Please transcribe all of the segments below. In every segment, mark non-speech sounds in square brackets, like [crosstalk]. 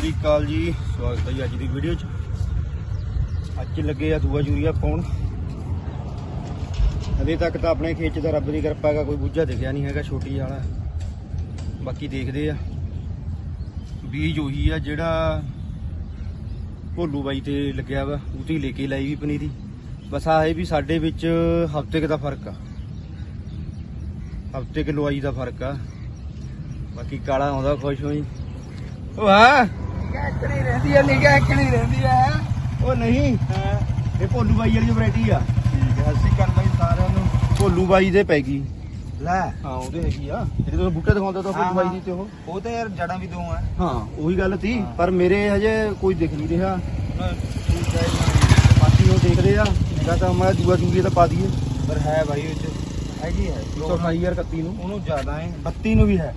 ਸ੍ਰੀ ਅਕਾਲ ਜੀ। ਸਵਾਗਤ ਹੈ ਜੀ ਅੱਜ ਦੀ ਵੀਡੀਓ 'ਚ। ਅੱਜ ਲੱਗੇ ਆ ਦੂਆ ਯੂਰੀਆ ਪਾਉਣ। ਹਲੇ ਤੱਕ ਤਾਂ ਆਪਣੇ ਖੇਤ 'ਚ ਤਾਂ ਰੱਬ ਦੀ ਕਿਰਪਾ ਹੈਗਾ, ਕੋਈ ਬੂਝਾ ਦਿਖਿਆ ਨਹੀਂ ਹੈਗਾ, ਛੋਟੀ ਵਾਲਾ। ਬਾਕੀ ਦੇਖਦੇ ਆ। ਬੀਜ ਉਹੀ ਆ ਜਿਹੜਾ ਭੋਲੂ ਬਾਈ ਤੇ ਲੱਗਿਆ ਵਾ ਉਹ ਤੇ ਲੈ ਕੇ ਲਾਈ ਵੀ ਪਨੀਰੀ। ਬਸ ਆਹ ਹੈ ਵੀ ਸਾਡੇ ਵਿੱਚ ਹਫ਼ਤੇ ਕੁ ਦਾ ਫ਼ਰਕ ਆ। ਹਫ਼ਤੇ ਕਿ ਲਵਾਈ ਦਾ ਫ਼ਰਕ ਆ। ਬਾਕੀ ਕਾਲਾ ਆਉਂਦਾ ਖੁਸ਼ ਹੋਈ। ਵਾਹ ਐਕਣੀ ਰਹਿੰਦੀ ਆ ਨਿਗਾ ਐਕਣੀ ਰਹਿੰਦੀ ਆ। ਉਹ ਨਹੀਂ ਇਹ ਭੋਲੂ ਬਾਈ ਵਾਲੀ ਵੈਰਾਈਟੀ ਆ। ਠੀਕ ਹੈ ਅਸੀਂ ਕਰ ਲਈ ਸਾਰਿਆਂ ਨੂੰ। ਭੋਲੂ ਬਾਈ ਦੇ ਪੈ ਗਈ। ਲੈ। ਹਾਂ ਉਹਦੇ ਹੈਗੀ ਆ। ਜਿਹੜੇ ਤੁਸੀਂ ਬੂਟੇ ਦਿਖਾਉਂਦੇ ਤਾਂ ਭੋਲੂ ਬਾਈ ਦੀ ਤੇ ਉਹ। ਉਹ ਤਾਂ ਯਾਰ ਜੜਾਂ ਵੀ ਦੋ ਆ। ਹਾਂ ਉਹੀ ਗੱਲ ਤੀ ਹਾਂ। ਪਰ ਮੇਰੇ ਹਜੇ ਕੋਈ ਦਿਖ ਨਹੀਂ ਰਿਹਾ। ਬਾਕੀ ਉਹ ਦੇਖਦੇ ਆ। ਜਾਂ ਤਾਂ ਮੈਂ ਦੂਆ ਦੂਜੀ ਤਾਂ ਪਾ ਦਈਏ। ਪਰ ਹੈ ਚ। ਹੈਗੀ ਹੈ। 128 ਯਾਰ 31 ਨੂੰ। ਉਹਨੂੰ ਜ਼ਿਆਦਾ ਹੈ 32 ਨੂੰ ਵੀ ਹੈ।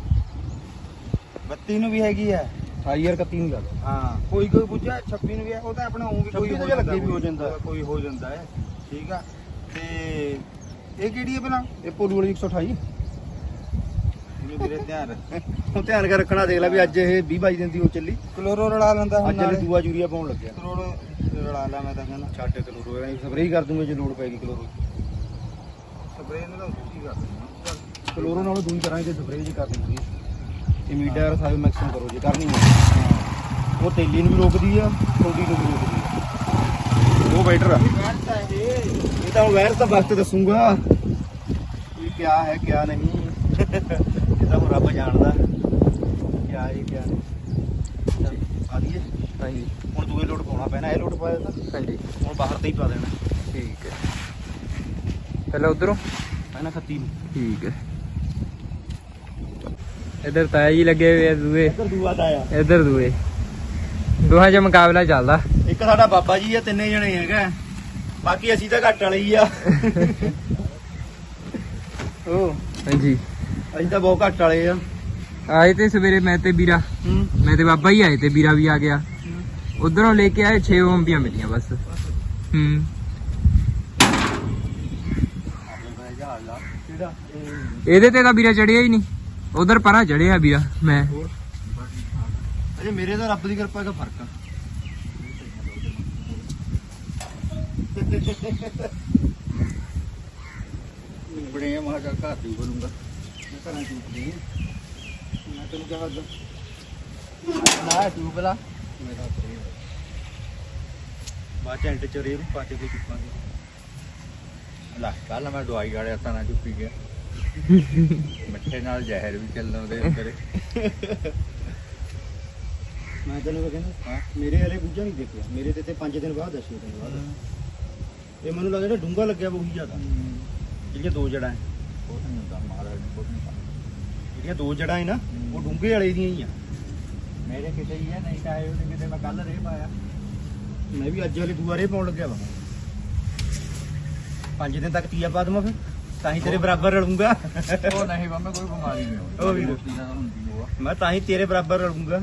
32 ਨੂੰ ਵੀ ਹੈਗੀ ਹੈ। 28 ਯਾਰ 31 ਨੂੰ ਗੱਲ। ਹਾਂ ਕੋਈ ਕੋਈ ਪੁੱਛਿਆ 26 ਨੂੰ ਵੀ ਉਹ ਤਾਂ ਆਪਣਾ ਉਹ ਵੀ ਕੋਈ 26 ਹੋ ਜਾਂਦਾ ਵੀ ਹੋ ਜਾਂਦਾ। ਕੋਈ ਹੋ ਜਾਂਦਾ ਹੈ ਠੀਕ ਆ। ਤੇ ਇਹ ਕਿਹੜੀ ਹੈ ਭਲਾ? ਇਹ ਭੋਲੂ ਵਾਲੀ 128 ਇਹਨੂੰ ਵੀਰੇ ਧਿਆਨ ਰੱਖ। ਉਹ ਧਿਆਨ ਕਰ ਰੱਖਣਾ ਦੇਖ ਲੈ ਵੀ ਅੱਜ ਇਹ 20 22 ਦਿਨ ਦੀ ਉਹ ਚੱਲੀ। ਕਲੋਰੋ ਰਲਾ ਲੈਂਦਾ ਹੁਣ ਅੱਜ ਇਹ। ਦੂਆ ਯੂਰੀਆ ਪਾਉਣ ਲੱਗਿਆ। ਕਲੋਰੋ ਰਲਾ ਲਾ ਮੈਂ ਤਾਂ ਕਹਿੰਦਾ। ਛੱਡ ਕਲੋਰੋ ਐਂ ਸਪਰੇਅ ਕਰ ਦੂੰਗੇ ਜੇ ਲੋੜ ਪੈਗੀ ਕਲੋਰੋ ਸਪਰੇਅ ਨਾਲ ਉੱਚੀ ਕਰ ਦਿੰਦਾ ਕਲੋਰੋ ਨਾਲੋਂ ਦੂਈ ਕਰਾਂਗੇ ਤੇ ਸਪਰੇਅ ਜੀ ਕਰ ਦਿੰਦੀ ਇਮੀਡੀਆ ਸਾਇਓ ਮੈਕਸਿਮ ਕਰੋ ਜੇ ਕਰਨੀ ਹੈ ਉਹ ਤੇਲੀ ਨੂੰ ਵੀ ਰੋਕਦੀ ਆ ਛੋਟੀ ਨੂੰ ਵੀ ਰੋਕਦੀ ਆ। ਉਹ ਬੈਟਰ ਆ। ਇਹ ਇਹ ਤਾਂ ਵੈਰ ਤਾਂ ਵਕਤ ਦੱਸੂਗਾ। ਵੀ ਕਿਆ ਹੈ ਕਿਆ ਨਹੀਂ। ਇਹ ਤਾਂ ਰੱਬ ਜਾਣਦਾ। ਕਿਆ ਹੈ ਕਿਆ ਨਹੀਂ। ਆ ਦੀਏ ਹਾਂਜੀ। ਹੁਣ ਦੂਏ ਲੋਟ ਪਾਉਣਾ ਪੈਣਾ ਇਹ ਲੋਟ ਪਾਇਆ ਤਾਂ ਹਾਂਜੀ। ਹੁਣ ਬਾਹਰ ਤੇ ਹੀ ਪਾ ਦੇਣਾ। ਠੀਕ ਹੈ। ਪਹਿਲਾਂ ਉਧਰੋਂ? ਪੈਣਾ ਖੱਤੀ ਠੀਕ ਹੈ। ਇਧਰ ਤਾਇਆ ਜੀ ਲੱਗੇ ਹੋਏ ਆ ਦੂਏ। ਇੱਧਰ ਦੂਆ ਤਾਂ ਆਇਆ ਇਧਰ ਦੂਏ। ਦੋਹਾਂ 'ਚ ਮੁਕਾਬਲਾ ਚੱਲਦਾ। ਇੱਕ ਸਾਡਾ ਬਾਬਾ ਜੀ ਆ ਤਿੰਨੇ ਜਣੇ ਹੈਗਾ। ਬਾਕੀ ਅਸੀਂ ਤਾਂ ਘੱਟ ਵਾਲੇ ਹੀ ਆ। ਉਹ ਹਾਂਜੀ। ਅਸੀਂ ਤਾਂ ਬਹੁਤ ਘੱਟ ਵਾਲੇ ਆ। ਆਏ ਤੇ ਸਵੇਰੇ ਮੈਂ ਤੇ ਵੀਰਾ। ਹੂੰ। ਮੈਂ ਤੇ ਬਾਬਾ ਹੀ ਆਏ ਤੇ ਵੀਰਾ ਵੀ ਆ ਗਿਆ। ਉਧਰੋਂ ਲੈ ਕੇ ਆਏ 6 ਓਮਪੀਆਂ ਮਿਲੀਆਂ ਬਸ। ਹੂੰ। ਇਹਦੇ ਤੇ ਤਾਂ ਵੀਰਾ ਚੜਿਆ ਹੀ ਨਹੀਂ। ਉਧਰ ਪਰਾਂ ਚੜਿਆ ਵੀਰਾ ਮੈਂ ਅਜੇ ਮੇਰੇ ਤਾਂ ਰੱਬ ਦੀ ਕਿਰਪਾ ਦਾ ਫ਼ਰਕ ਆ ਬੜੇ ਮਾ ਜਾ ਘਰ ਦੀ ਬੋਲੂੰਗਾ ਮੈਂ ਘਰਾਂ ਚ ਨਹੀਂ ਮੈਂ ਤੈਨੂੰ ਕਿਹਾ ਅੱਜ ਨਾ ਟਿਊਬ ਲਾ ਮੇਰਾ ਬਾਅਦ ਚ ਐਂਟ ਚ ਰੇਬ ਪਾ ਕੇ ਕੋਈ ਚੁੱਪਾਂਗੇ ਲੈ ਕੱਲ ਮੈਂ ਦਵਾਈ ਗਾੜਿਆ ਤਾਂ ਨਾ ਚੁੱਪੀ ਗਿਆ ਮਿੱਠੇ ਨਾਲ ਜ਼ਹਿਰ ਵੀ ਚੱਲਦਾ ਉਹਦੇ ਅੰਦਰ। ਮੈਂ ਤੈਨੂੰ ਕਹਿੰਦਾ ਮੇਰੇ ਹਲੇ ਬੂਝਾ ਨਹੀਂ ਦੇਖਿਆ। ਮੇਰੇ ਤੇ ਤੇ 5 ਦਿਨ ਬਾਅਦ 10 ਦਿਨ ਬਾਅਦ। ਇਹ ਮੈਨੂੰ ਲੱਗਦਾ ਜਿਹੜਾ ਡੂੰਗਾ ਲੱਗਿਆ ਉਹੀ ਜ਼ਿਆਦਾ। ਜਿਹੜੀਆਂ ਦੋ ਜੜਾਂ ਹੈ। ਕੁਛ ਨਹੀਂ ਹੁੰਦਾ ਮਹਾਰਾਜ ਨੇ ਕੁਛ ਨਹੀਂ। ਜਿਹੜੀਆਂ ਦੋ ਜੜਾਂ ਹੈ ਨਾ ਉਹ ਡੂੰਗੇ ਵਾਲੇ ਦੀਆਂ ਹੀ ਆ। ਮੇਰੇ ਕਿਤੇ ਹੀ ਹੈ ਨਹੀਂ ਤਾਂ ਇਹ ਉਹਦੇ ਕਿਤੇ ਮੈਂ ਕੱਲ ਰੇ ਪਾਇਆ। ਮੈਂ ਵੀ ਅੱਜ ਹਲੇ ਦੂਆ ਰੇ ਪਾਉਣ ਲੱਗਿਆ ਵਾ। ਪੰਜ ਦਿਨ ਤੱਕ ਤੀਆ ਪਾ ਦਵਾਂ ਫਿਰ। ਤਾਂ ਹੀ ਤੇਰੇ ਬਰਾਬਰ ਰਲੂੰਗਾ। ਉਹ ਨਹੀਂ ਬੰਮੇ ਕੋਈ ਬਿਮਾਰੀ ਨਹੀਂ ਹੋਣੀ ਉਹ ਵੀ ਹੁੰਦੀ ਆ। ਮੈਂ ਤਾਂ ਹੀ ਤੇਰੇ ਬਰਾਬਰ ਰਲੂੰਗਾ।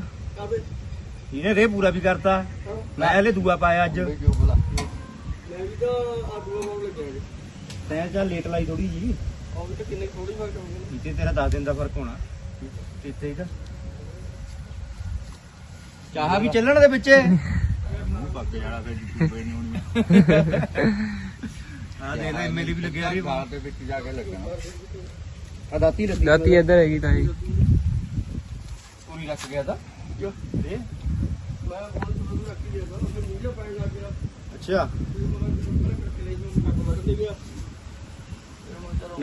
ਇਹਨੇ ਰੇ ਪੂਰਾ ਵੀ ਕਰਤਾ। ਮੈਂ ਹਲੇ ਦੂਆ ਪਾਇਆ ਅੱਜ। ਜੋ ਮੈਂ ਵੀ ਤਾਂ ਆਦੂਆ ਪਾਉਣ ਲੱਗਿਆ ਜੀ। ਤੈਂ ਚੱਲ ਲੇਟ ਲਾਈ ਥੋੜੀ ਜੀ। ਉਹ ਵੀ ਤਾਂ ਕਿੰਨੇ ਥੋੜੀ ਫ਼ਰਕ ਹੋ ਗਈ। ਇੱਥੇ ਤੇਰਾ 10 ਦਿਨ ਦਾ ਫ਼ਰਕ ਹੋਣਾ। ਇੱਥੇ ਚਾਹ ਵੀ ਚੱਲਣ ਦੇ ਵਿੱਚੇ। ਮੂੰਹ ਪੱਕ ਜਾਣਾ ਫਿਰ ਜੂਬੇ ਨਹੀਂ ਹੋਣੀ [laughs] ਆ ਦੇਖ ਲੈ ਐਮਐਲਏ ਵੀ ਲੱਗਿਆ ਰੇ। ਬਾਹਰ ਦੇ ਵਿੱਚ ਜਾ ਕੇ ਲੱਗਣਾ। ਆ ਦਾਤੀ ਲੱਗੀ ਦਾਤੀ ਇੱਧਰ ਹੈਗੀ ਤਾਂ ਜੀ ਪੂਰੀ ਰੱਖ ਗਿਆ ਤਾਂ। ਰੇ ਮੈਂ ਰੱਖੀ ਜਾਂਦਾ ਫਿਰ ਅੱਛਾ।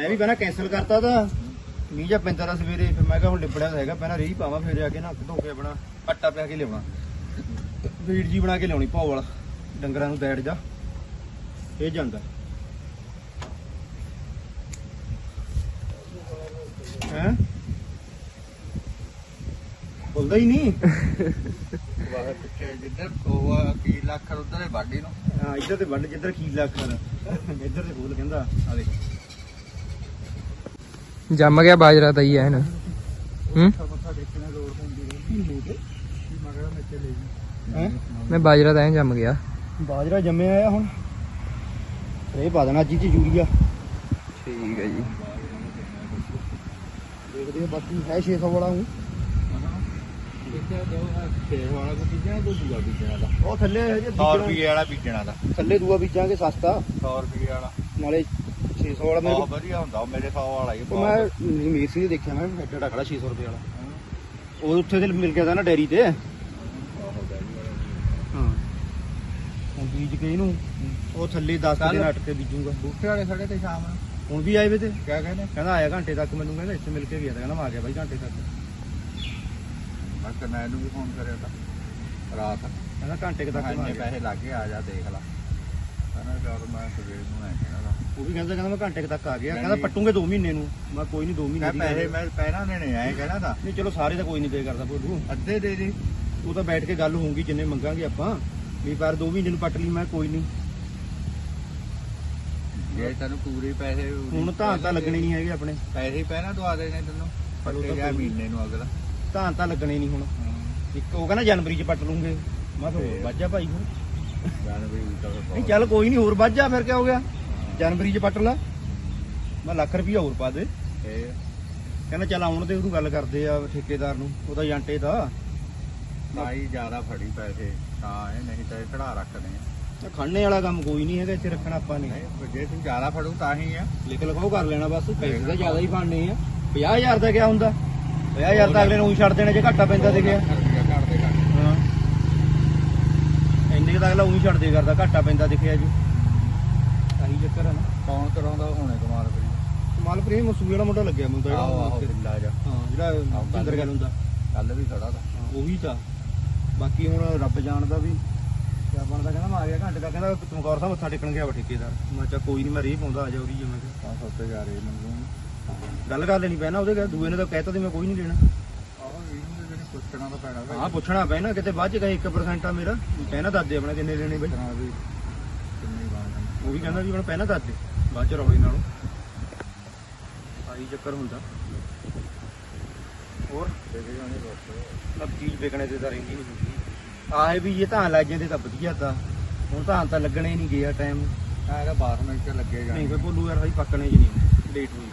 ਵੀ ਪਹਿਲਾਂ ਕੈਨਸਲ ਕਰਤਾ ਤਾਂ। ਮੀਂਹ ਜਾਂ ਪੈਂਦਾ ਦਾ ਸਵੇਰੇ ਫਿਰ ਮੈਂ ਕਿਹਾ ਹੁਣ ਲਿਬੜਿਆ ਹੈਗਾ ਪਹਿਲਾਂ ਰੀਹ ਪਾਵਾਂ ਫਿਰ ਆ ਕੇ ਨਾ ਧੋ ਕੇ ਆਪਣਾ ਪੱਟਾ ਪਿਆ ਕੇ ਲਿਆਉਣਾ। ਫੀਡ ਜੀ ਬਣਾ ਕੇ ਲਿਆਉਣੀ ਭੌ ਵਾਲਾ ਡੰਗਰਾਂ ਨੂੰ ਦੈੜ ਜਾ। ਇਹ ਜਾਂਦਾ। ਹੈ? ਬੋਲਦਾ ਹੀ ਨਹੀਂ। ਬਾਹਰ ਪਿੱਛੇ ਜਿੱਧਰ ਉਹ ਆ, ਕੀ ਲੱਖ ਉਧਰ ਹੈ ਬਾਡੀ ਨੂੰ ਹਾਂ ਇੱਧਰ ਤੇ ਵੱਢ ਜਿੱਧਰ ਖੀਲਾ ਅੱਖਰ ਇੱਧਰ ਤੇ ਬੋਲ ਕਹਿੰਦਾ ਆ ਦੇ ਜੰਮ ਗਿਆ ਬਾਜਰਾ ਤਾਂ ਹੀ। ਹੈ? ਨਾ ਹੂੰ ਮੱਥਾ ਦੇਖਣਾ ਲੋੜ ਹੁੰਦੀ ਰਹਿੰਦੀ ਕੀ ਮਗਰ ਮੈਂ ਚਲੇ ਹੈ? ਮੈਂ ਬਾਜਰਾ ਤਾਂ ਐਂ ਜੰਮ ਗਿਆ। ਬਾਜਰਾ ਜੰਮਿਆ ਆ ਹੁਣ। ਇਹ ਪਾ ਦੇਣਾ ਜੀ ਚ ਯੂਰੀਆ। ਠੀਕ ਹੈ ਜੀ। ਦੇਖਦੇ ਆ ਬਾਕੀ ਹੈ 600 ਵਾਲਾ ਬੀਜਣਾ ਉਹ ਥੱਲੇ ਹਜੇ 100 ਰੁਪਏ ਵਾਲਾ ਬੀਜਣਾ ਦਾ। ਥੱਲੇ ਦੂਆ ਬੀਜਾਂਗੇ ਸਸਤਾ। 100 ਰੁਪਏ ਵਾਲਾ। ਨਾਲੇ 600 ਵਾਲਾ ਮੇਰੇ ਬਹੁਤ ਵਧੀਆ ਹੁੰਦਾ ਉਹ ਮੇਰੇ 100 ਵਾਲਾ ਹੀ ਉਹ ਮੈਂ ਮੇਸੀ ਦੇ ਦੇਖਿਆ ਮੈਂ ਐਡਾ ਖੜਾ 600 ਰੁਪਏ ਵਾਲਾ। ਉਹ ਉੱਥੇ ਤੇ ਮਿਲ ਗਿਆ ਨਾ ਡੈਰੀ ਤੇ। ਹਾਂ। ਬੀਜ ਕੇ ਇਹਨੂੰ ਉਹ ਥੱਲੇ 10 ਚੱਲ। ਦਿਨ ਅਟ ਕੇ ਬੀਜੂਗਾ। ਬੂਟੇ ਵਾਲੇ ਖੜੇ ਤੇ ਸ਼ਾਮ ਨੂੰ। ਹੁਣ ਵੀ ਆਏ ਵੇ ਤੇ? ਕਿਆ ਕਹਿੰਦੇ? ਕਹਿੰਦਾ ਆਇਆ ਘੰਟੇ ਤੱਕ ਮੈਨੂੰ ਕਹਿੰਦਾ ਇੱਥੇ ਮਿਲ ਕੇ ਗਿਆ ਤਾਂ ਕਹਿੰਦਾ ਮੈਂ ਆ ਗਿਆ ਬਾਈ ਘੰਟੇ ਤੱਕ। ਮੈਂ ਕਰਨਾ ਇਹਨੂੰ ਵੀ ਫੋਨ ਕਰਿਆ ਤਾਂ ਰਾਤ। ਕਹਿੰਦਾ ਘੰਟੇ ਕੁ ਤੱਕ ਮੈਂ ਆ ਇੰਨੇ ਗਿਆ। ਪੈਸੇ ਲੱਗੇ ਆ ਜਾ ਦੇਖ ਲਾ। ਕਹਿੰਦਾ ਜਦ ਮੈਂ ਸਵੇਰ ਨੂੰ ਆਇਆ ਕਹਿੰਦਾ ਉਹ ਵੀ ਕਹਿੰਦਾ ਕਹਿੰਦਾ ਮੈਂ ਘੰਟੇ ਕੁ ਤੱਕ ਆ ਗਿਆ। ਕਹਿੰਦਾ। ਪੱਟੂਗੇ 2 ਮਹੀਨੇ ਨੂੰ। ਮੈਂ ਕੋਈ ਨਹੀਂ 2 ਮਹੀਨੇ ਮੈਂ ਦੀ ਪੈਸੇ। ਮੈਂ ਪਹਿਲਾਂ ਦੇਣੇ ਆਏ ਕਹਿਣਾ ਤਾਂ। ਨਹੀਂ ਚਲੋ ਸਾਰੇ ਤਾਂ ਕੋਈ ਨਹੀਂ ਪੇ ਕਰਦਾ ਭੋਲੂ। ਅੱਧੇ ਦੇ ਦੇ। ਉਹ ਤਾਂ ਬੈਠ ਕੇ ਗੱਲ ਹੋਊਗੀ ਜਿੰਨੇ ਮੰਗਾਂਗੇ ਆਪਾਂ। ਵੀ ਪਰ 2 ਮਹੀਨੇ ਨੂੰ ਪੱਟ ਲਈ ਮੈਂ ਕੋਈ ਨਹੀਂ ਜੇ ਤੈਨੂੰ ਪੂਰੇ ਪੈਸੇ ਹੁਣ ਤਾਂ ਤਾਂ ਲੱਗਣੇ ਨਹੀਂ ਹੈਗੇ ਆਪਣੇ। ਪੈਸੇ ਪਹਿਲਾਂ ਦਵਾ ਦੇਣੇ ਤੈਨੂੰ ਪੱਟੇ ਜਾ ਮਹੀਨੇ ਨੂੰ ਅਗਲਾ। ਤਾਂ ਤਾਂ ਲੱਗਣੇ ਨਹੀਂ ਹੁਣ। ਇੱਕ ਉਹ ਕਹਿੰਦਾ ਜਨਵਰੀ ਚ ਪੱਟ ਲੂੰਗੇ। ਮੈਂ ਹੋਰ ਵੱਜਾ ਭਾਈ ਹੁਣ। ਜਨਵਰੀ ਨਹੀਂ ਚੱਲ ਕੋਈ ਨਹੀਂ ਹੋਰ ਵੱਜਾ ਫਿਰ ਕੀ ਹੋ ਗਿਆ? ਜਨਵਰੀ ਚ ਪੱਟ ਲਾ। ਮੈਂ ਲੱਖ ਰੁਪਈਆ ਹੋਰ ਪਾ ਦੇ। ਕਹਿੰਦਾ ਚੱਲ ਆਉਣ ਦੇ ਉਹਨੂੰ ਗੱਲ ਕਰਦੇ ਆ ਠੇਕੇਦਾਰ ਨੂੰ ਉਹਦਾ ਏਜੰਟੇ ਦਾ ਸਾਈ ਜ਼ਿਆਦਾ ਫੜੀ ਪੈਸੇ। ਤਾਂ ਇਹ ਨਹੀਂ ਤਾਂ ਇਹ ਖੜਾ ਰੱਖਦੇ ਆ। ਤਾਂ ਖੜਨੇ ਵਾਲਾ ਕੰਮ ਕੋਈ ਨਹੀਂ ਹੈਗਾ ਇੱਥੇ ਰੱਖਣਾ ਆਪਾਂ ਨੇ। ਜੇ ਤੂੰ ਜ਼ਿਆਦਾ ਫੜੂ ਤਾਂ ਹੀ ਆ। ਲਿਖ ਲਿਖਾਓ ਕਰ ਲੈਣਾ ਬਸ ਪੈਸੇ ਤਾਂ ਜ਼ਿਆਦਾ ਹੀ ਫੜਨੇ ਆ। 50000 ਦਾ ਕਿਆ ਹੁੰਦਾ? 50000 ਤਾਂ ਅਗਲੇ ਨੂੰ ਛੱਡ ਦੇਣਾ ਜੇ ਘਾਟਾ ਪੈਂਦਾ ਤੇ ਦੇ ਹਾਂ। ਇੰਨੇ ਤਾਂ ਅਗਲਾ ਉਹੀ ਛੱਡ ਦੇ ਕਰਦਾ ਘਾਟਾ ਪੈਂਦਾ ਦਿਖਿਆ ਜੀ। ਆਹੀ ਚੱਕਰ ਆ ਨਾ। ਕੌਣ ਕਰਾਉਂਦਾ ਹੁਣੇ ਕਮਾਲ ਕਰੀ। ਮਾਲ ਪ੍ਰੇਮ ਮਸੂਏ ਵਾਲਾ ਮੁੰਡਾ ਲੱਗਿਆ ਮੈਨੂੰ ਤਾਂ ਜਿਹੜਾ ਹਾਂ ਜਿਹੜਾ ਜਿੰਦਰ ਗੱਲ ਹੁੰਦਾ। ਕੱਲ ਵੀ ਖੜਾ ਤਾ ਉਹੀ ਤਾਂ। ਬਾਕੀ ਹੁਣ ਰੱਬ ਜਾਣਦਾ ਵੀ ਕਿਆ ਬਣਦਾ? ਕਹਿੰਦਾ ਮੈਂ ਆ ਗਿਆ ਘੰਟੇ ਦਾ। ਕਹਿੰਦਾ ਚਮਕੌਰ ਸਾਹਿਬ ਮੱਥਾ ਟੇਕਣ ਗਿਆ ਵਾ ਠੇਕੇਦਾਰ। ਮੈਂ ਚਾ ਕੋਈ ਨਹੀਂ ਮੈਂ ਰੀਹ ਪਾਉਂਦਾ ਆ ਜਾ ਉਰੀ ਜਿਵੇਂ ਕਿ। 500 ਤੇ ਜਾ ਰਹੇ ਮੰਗੂ ਗੱਲ ਕਰ ਲੈਣੀ ਪੈਣਾ ਉਹਦੇ ਕਹਿੰਦਾ ਦੂਏ ਨੇ ਤਾਂ ਕਹਿਤਾ ਤੇ ਮੈਂ ਕੋਈ ਨਹੀਂ ਲੈਣਾ ਆਹੋ ਇਹਨੂੰ ਤੇ ਜਿਹੜੀ ਪੁੱਛਣਾ ਤਾਂ ਪੈਣਾ ਹਾਂ ਪੁੱਛਣਾ ਪੈਣਾ। ਕਿਤੇ ਬਾਅਦ ਚ ਕਹੇ 1% ਆ ਮੇਰਾ। ਕਹਿਣਾ ਦੱਸਦੇ ਆਪਣਾ ਕਿੰਨੇ ਲੈਣੇ ਬਈ। ਪੁੱਛਣਾ ਵੀ ਕਿੰਨੀ ਬਾਣ ਉਹ ਵੀ ਕਹਿੰਦਾ ਵੀ ਹੁਣ ਪਹਿਲਾਂ ਦੱਸ ਦੇ ਬਾਅਦ ਚ ਰੌਲੀ ਨਾਲੋਂ। ਆਹੀ ਚੱਕਰ ਹੁੰਦਾ। ਹੋਰ? ਦੇ ਕੇ ਜਾਣੇ ਬਸ। ਸਭ ਚੀਜ਼ ਵਿਕਣੇ ਤੇ ਤਾਂ ਰਹਿੰਦੀ ਨਹੀਂ ਹੁੰਦੀ। ਆਏ ਵੀ ਜੇ ਧਾਨ ਲੱਗ ਜਾਂਦੇ ਤਾਂ ਵਧੀਆ ਤਾਂ। ਹੁਣ ਧਾਨ ਤਾਂ ਲੱਗਣੇ ਨਹੀਂ ਗਿਆ ਟਾਈਮ ਇਹਦਾ 12 ਮਿੰਟ ਚ ਲੱਗੇ ਨਹੀਂ ਕੋਈ ਬੋਲੂ ਯਾਰ ਹਜੇ ਪੱਕਣੇ ਜੀ ਨਹੀਂ ਲੇਟ ਹੋਈ।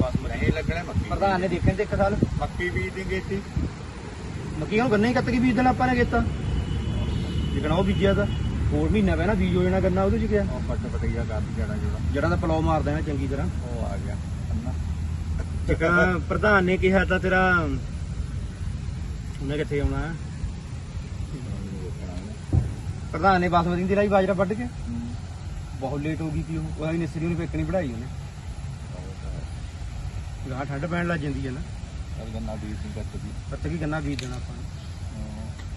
ਬਸ ਨਹੀਂ ਲੱਗਣੇ ਮੱਕੀ ਪ੍ਰਧਾਨ ਨੇ ਦੇਖਣ ਤੇ ਇੱਕ ਸਾਲ? ਮੱਕੀ ਬੀਜ ਦੇਂਗੇ ਇੱਥੇ ਮੱਕੀ ਨੂੰ ਗੰਨੇ ਹੀ ਕੱਤ ਕੇ ਬੀਜ ਦੇਣਾ ਆਪਾਂ ਨੇ ਕੀਤਾ ਜਿਕਣਾ ਉਹ ਬੀਜਿਆ ਤਾਂ ਹੋਰ ਮਹੀਨਾ ਪੈਣਾ ਬੀਜ ਹੋ ਜਾਣਾ ਗੰਨਾ ਉਹਦੇ ਚ ਗਿਆ ਉਹ ਪੱਟ ਪਟਈਆ ਕਰ ਜਾਣਾ ਜਿਹੜਾ। ਜਿਹੜਾ ਤਾਂ ਪਲਾਉ ਮਾਰ ਦੇਣਾ ਚੰਗੀ ਤਰ੍ਹਾਂ। ਉਹ ਆ ਗਿਆ। ਅੰਨਾ। ਜਿਕਣਾ ਪ੍ਰਧਾਨ ਨੇ ਕਿਹਾ ਤਾਂ ਤੇਰਾ ਉਹਨੇ ਕਿੱਥੇ ਆਉਣਾ? ਪ੍ਰਧਾਨ ਨੇ ਬਾਸਮਤੀ ਦੀ ਲਾਈ ਬਾਜਰਾ ਵੱਢ ਕੇ। ਬਹੁਤ ਲੇਟ ਹੋ ਗਈ ਸੀ ਉਹ। ਉਹਦੀ ਨਿਸਰੀ ਨੂੰ ਵੇਚਣੀ ਵਧਾਈ ਉਹਨੇ। ਗਾਂ ਠੰਡ ਪੈਣ ਲੱਗ ਜਾਂਦੀ ਹੈ ਨਾ। ਅਬ ਗੰਨਾ ਬੀਜ ਨਹੀਂ ਕੱਟਦੀ ਪੱਤ ਕੀ ਗੰਨਾ ਬੀਜ ਦੇਣਾ ਆਪਾਂ ਨੇ।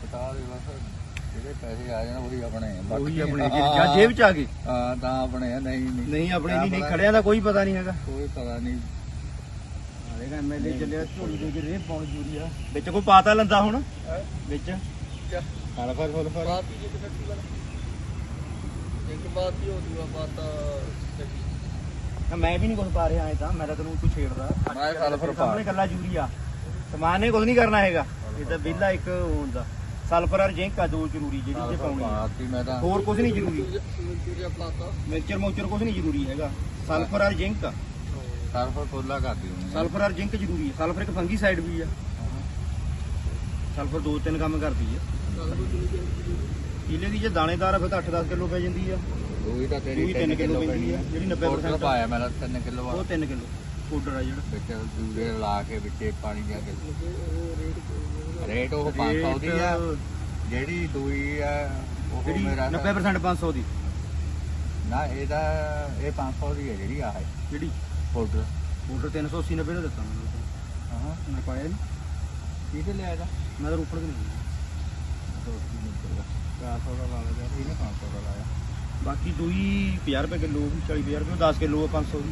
ਪਤਾ ਦੇ ਬਸ। ਜਿਹੜੇ ਪੈਸੇ ਆ ਜਾਣ ਉਹੀ ਆਪਣੇ ਆ। ਬਾਕੀ ਉਹੀ ਆਪਣੇ ਜਾਂ ਜੇਬ ਚ ਆ ਗਏ। ਹਾਂ ਤਾਂ ਆਪਣੇ ਆ ਨਹੀਂ ਨਹੀਂ। ਨਹੀਂ ਆਪਣੇ ਨਹੀਂ ਖੜਿਆ ਦਾ ਕੋਈ ਪਤਾ ਨਹੀਂ ਹੈਗਾ। ਕੋਈ ਪਤਾ ਨਹੀਂ। ਆਰੇਗਾ ਐਮਐਲਏ ਚੱਲਿਆ ਝੋਲੀ ਦੇ ਕੇ ਰੇ ਪਾਉਣ ਜੂਰੀਆ ਵਿੱਚ ਕੋਈ ਪਾਤਾ ਲੰਦਾ ਹੁਣ? ਵਿੱਚ? ਫਲ ਫਲ ਫਲ ਫਲ ਨਾ ਮੈਂ ਵੀ ਨਹੀਂ ਕੁਝ ਪਾ ਰਿਹਾ ਐ ਤਾਂ ਮੈਂ ਤਾਂ ਤੈਨੂੰ ਤੂੰ ਛੇੜਦਾ। ਮੈਂ ਸਲਫਰ ਪਾ। ਸਾਹਮਣੇ ਕੱਲਾ ਯੂਰੀਆ ਸਮਾਨ ਨੇ ਕੁਝ ਨਹੀਂ ਕਰਨਾ ਹੈਗਾ। ਇਹ ਤਾਂ ਬਿੱਲਾ ਇੱਕ ਹੁੰਦਾ। ਸਲਫਰ ਔਰ ਜ਼ਿੰਕ ਆ ਦੋ ਜ਼ਰੂਰੀ ਜਿਹੜੀ ਤੇ ਪਾਉਣੀ ਆ। ਤਾਂ ਹੋਰ ਕੁਝ ਨਹੀਂ ਜ਼ਰੂਰੀ। ਮਿਕਸਚਰ ਮੋਚਰ ਕੁਝ ਨਹੀਂ ਜ਼ਰੂਰੀ ਹੈਗਾ। ਸਲਫਰ ਔਰ ਜ਼ਿੰਕ। ਸਰਫਰ ਖੋਲਾ ਕਰਦੀ ਹੁਣ ਸਲਫਰ ਔਰ ਜ਼ਿੰਕ ਜ਼ਰੂਰੀ ਹੈ ਸਲਫਰ ਇੱਕ ਫੰਗੀ ਸਾਈਡ ਵੀ ਆ। ਸਲਫਰ ਦੋ ਤਿੰਨ ਕੰਮ ਕਰਦੀ ਆ। ਕਿਲੇ ਦੀ ਜੇ ਦਾਣੇਦਾਰ ਆ ਫਿਰ ਤਾਂ 8-10 ਕਿਲੋ ਪੈ ਜਾਂਦੀ ਆ। ਉਹੀ ਤਾਂ ਤੇਰੀ ਉਹੀ ਤਿੰਨ 3 ਕਿੱਲੋ ਪੈਂਦੀ ਆ, ਜਿਹੜੀ 90% ਪਾਉਡਰ ਪਾਇਆ ਮੈਂ 3 ਕਿਲੋ ਉਹ ਵਾਲਾ 3 ਕਿਲੋ ਪਾਊਡਰ ਆ ਜਿਹੜਾ। ਵਿੱਚ ਦੂਰੇ ਲਾ ਕੇ ਵਿੱਚੇ ਪਾਣੀ ਜਾ ਕੇ। ਰੇਟ ਉਹ 500 ਦੀ ਆ। ਜਿਹੜੀ ਦੂਈ ਆ ਉਹ ਮੇਰਾ 90% 500 ਦੀ। ਨਾ ਇਹਦਾ ਇਹ 500 ਦੀ ਹੈ ਜਿਹੜੀ ਆ ਹੈ ਜਿਹੜੀ? ਪਾਊਡਰ। ਪਾਊਡਰ 380 90 ਦਾ ਦਿੱਤਾ ਹਾਂ। ਮੈਂ ਪਾਇਆ ਨਹੀਂ ਕਿਹਦੇ ਲਿਆ ਇਹਦਾ? ਮੈਂ ਤਾਂ ਰੋਪੜ ਦੇ ਨਹੀਂ 400 ਦਾ ਲਾ ਲਿਆ ਇਹਨੇ 500 ਦਾ ਲਾਇਆ। ਬਾਕੀ ਦੂਈ 50 ਰੁਪਏ ਕਿਲੋ 40 50 ਰੁਪਏ 10 ਕਿਲੋ 500 ਦੀ।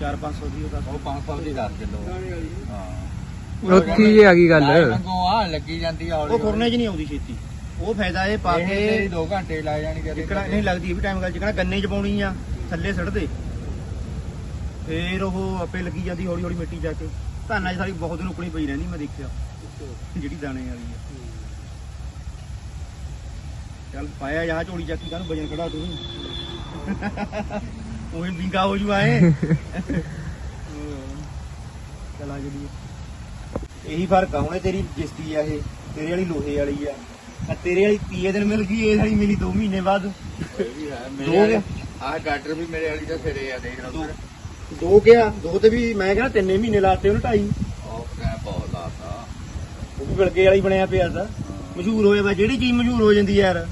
4 500 ਦੀ ਉਹ 10 ਉਹ 500 ਦੀ 10 ਕਿਲੋ। ਹਾਂ। ਉੱਥੇ ਹੀ ਆ ਗਈ ਗੱਲ? ਮੰਗੋ ਆ ਲੱਗੀ ਜਾਂਦੀ ਆ ਉਹ ਖੁਰਨੇ 'ਚ ਨਹੀਂ ਆਉਂਦੀ ਛੇਤੀ। ਉਹ ਫਾਇਦਾ ਇਹ ਪਾ ਕੇ 2 ਘੰਟੇ ਲਾ ਜਾਣੀ ਜਿਕਣਾ ਨਹੀਂ ਲੱਗਦੀ ਇਹ ਵੀ ਟਾਈਮ ਗੱਲ ਜਿਕਣਾ ਗੰਨੇ 'ਚ ਪਾਉਣੀ ਆ ਥੱਲੇ ਸੜਦੇ ਫੇਰ ਉਹ ਆਪੇ ਲੱਗੀ ਜਾਂਦੀ ਹੌਲੀ ਹੌਲੀ ਮਿੱਟੀ ਜਾ ਕੇ। ਧਾਨਾਂ 'ਚ ਸਾਰੀ ਬਹੁਤ ਦਿਨ ਉਕਣੀ ਪਈ ਰਹਿੰਦੀ ਮੈਂ ਦੇਖਿਆ। ਜਿਹੜੀ ਦਾਣੇ ਵਾਲੀ ਆ। ਚੱਲ ਪਾਇਆ ਜਾਂ ਝੋਲੀ ਚੱਕੀ ਕਾਹਨੂੰ ਵਜਨ ਕਢਾ ਤੂੰ ਉਹ ਵਿੰਗਾ ਹੋ ਜੂ ਆਏ ਚਲਾ ਜੜੀ ਇਹੀ ਫ਼ਰਕ ਆ ਹੁਣੇ ਤੇਰੀ ਜਿਸਤੀ ਆ ਇਹ ਤੇਰੇ ਵਾਲੀ ਲੋਹੇ ਵਾਲੀ ਆ। ਆ ਤੇਰੇ ਵਾਲੀ ਤੀਏ ਦਿਨ ਮਿਲ ਗਈ ਇਹ ਵਾਲੀ ਮਿਲੀ 2 ਮਹੀਨੇ ਬਾਅਦ। ਦੋ। ਆਹ ਗਾਟਰ ਵੀ ਮੇਰੇ ਵਾਲੀ ਦਾ ਸਿਰੇ ਆ ਦੇਖ ਲਓ। ਦੋ ਗਿਆ ਦੋ ਤੇ ਵੀ ਮੈਂ ਕਹਿੰਦਾ ਤਿੰਨੇ ਮਹੀਨੇ ਲਾਤੇ ਉਹਨੇ ਢਾਈ। ਉਹ ਕਹਿ ਬਹੁਤ ਲਾਤਾ। ਉਹ ਵੀ ਬਿਲਗੇ ਵਾਲੀ ਬਣਿਆ ਪਿਆ ਦਾ ਮਸ਼ਹੂਰ ਹੋਇਆ ਵਾ ਜਿਹੜੀ ਚੀਜ਼ ਮਸ਼ਹੂਰ ਹੋ ਜਾਂਦੀ ਯਾਰ।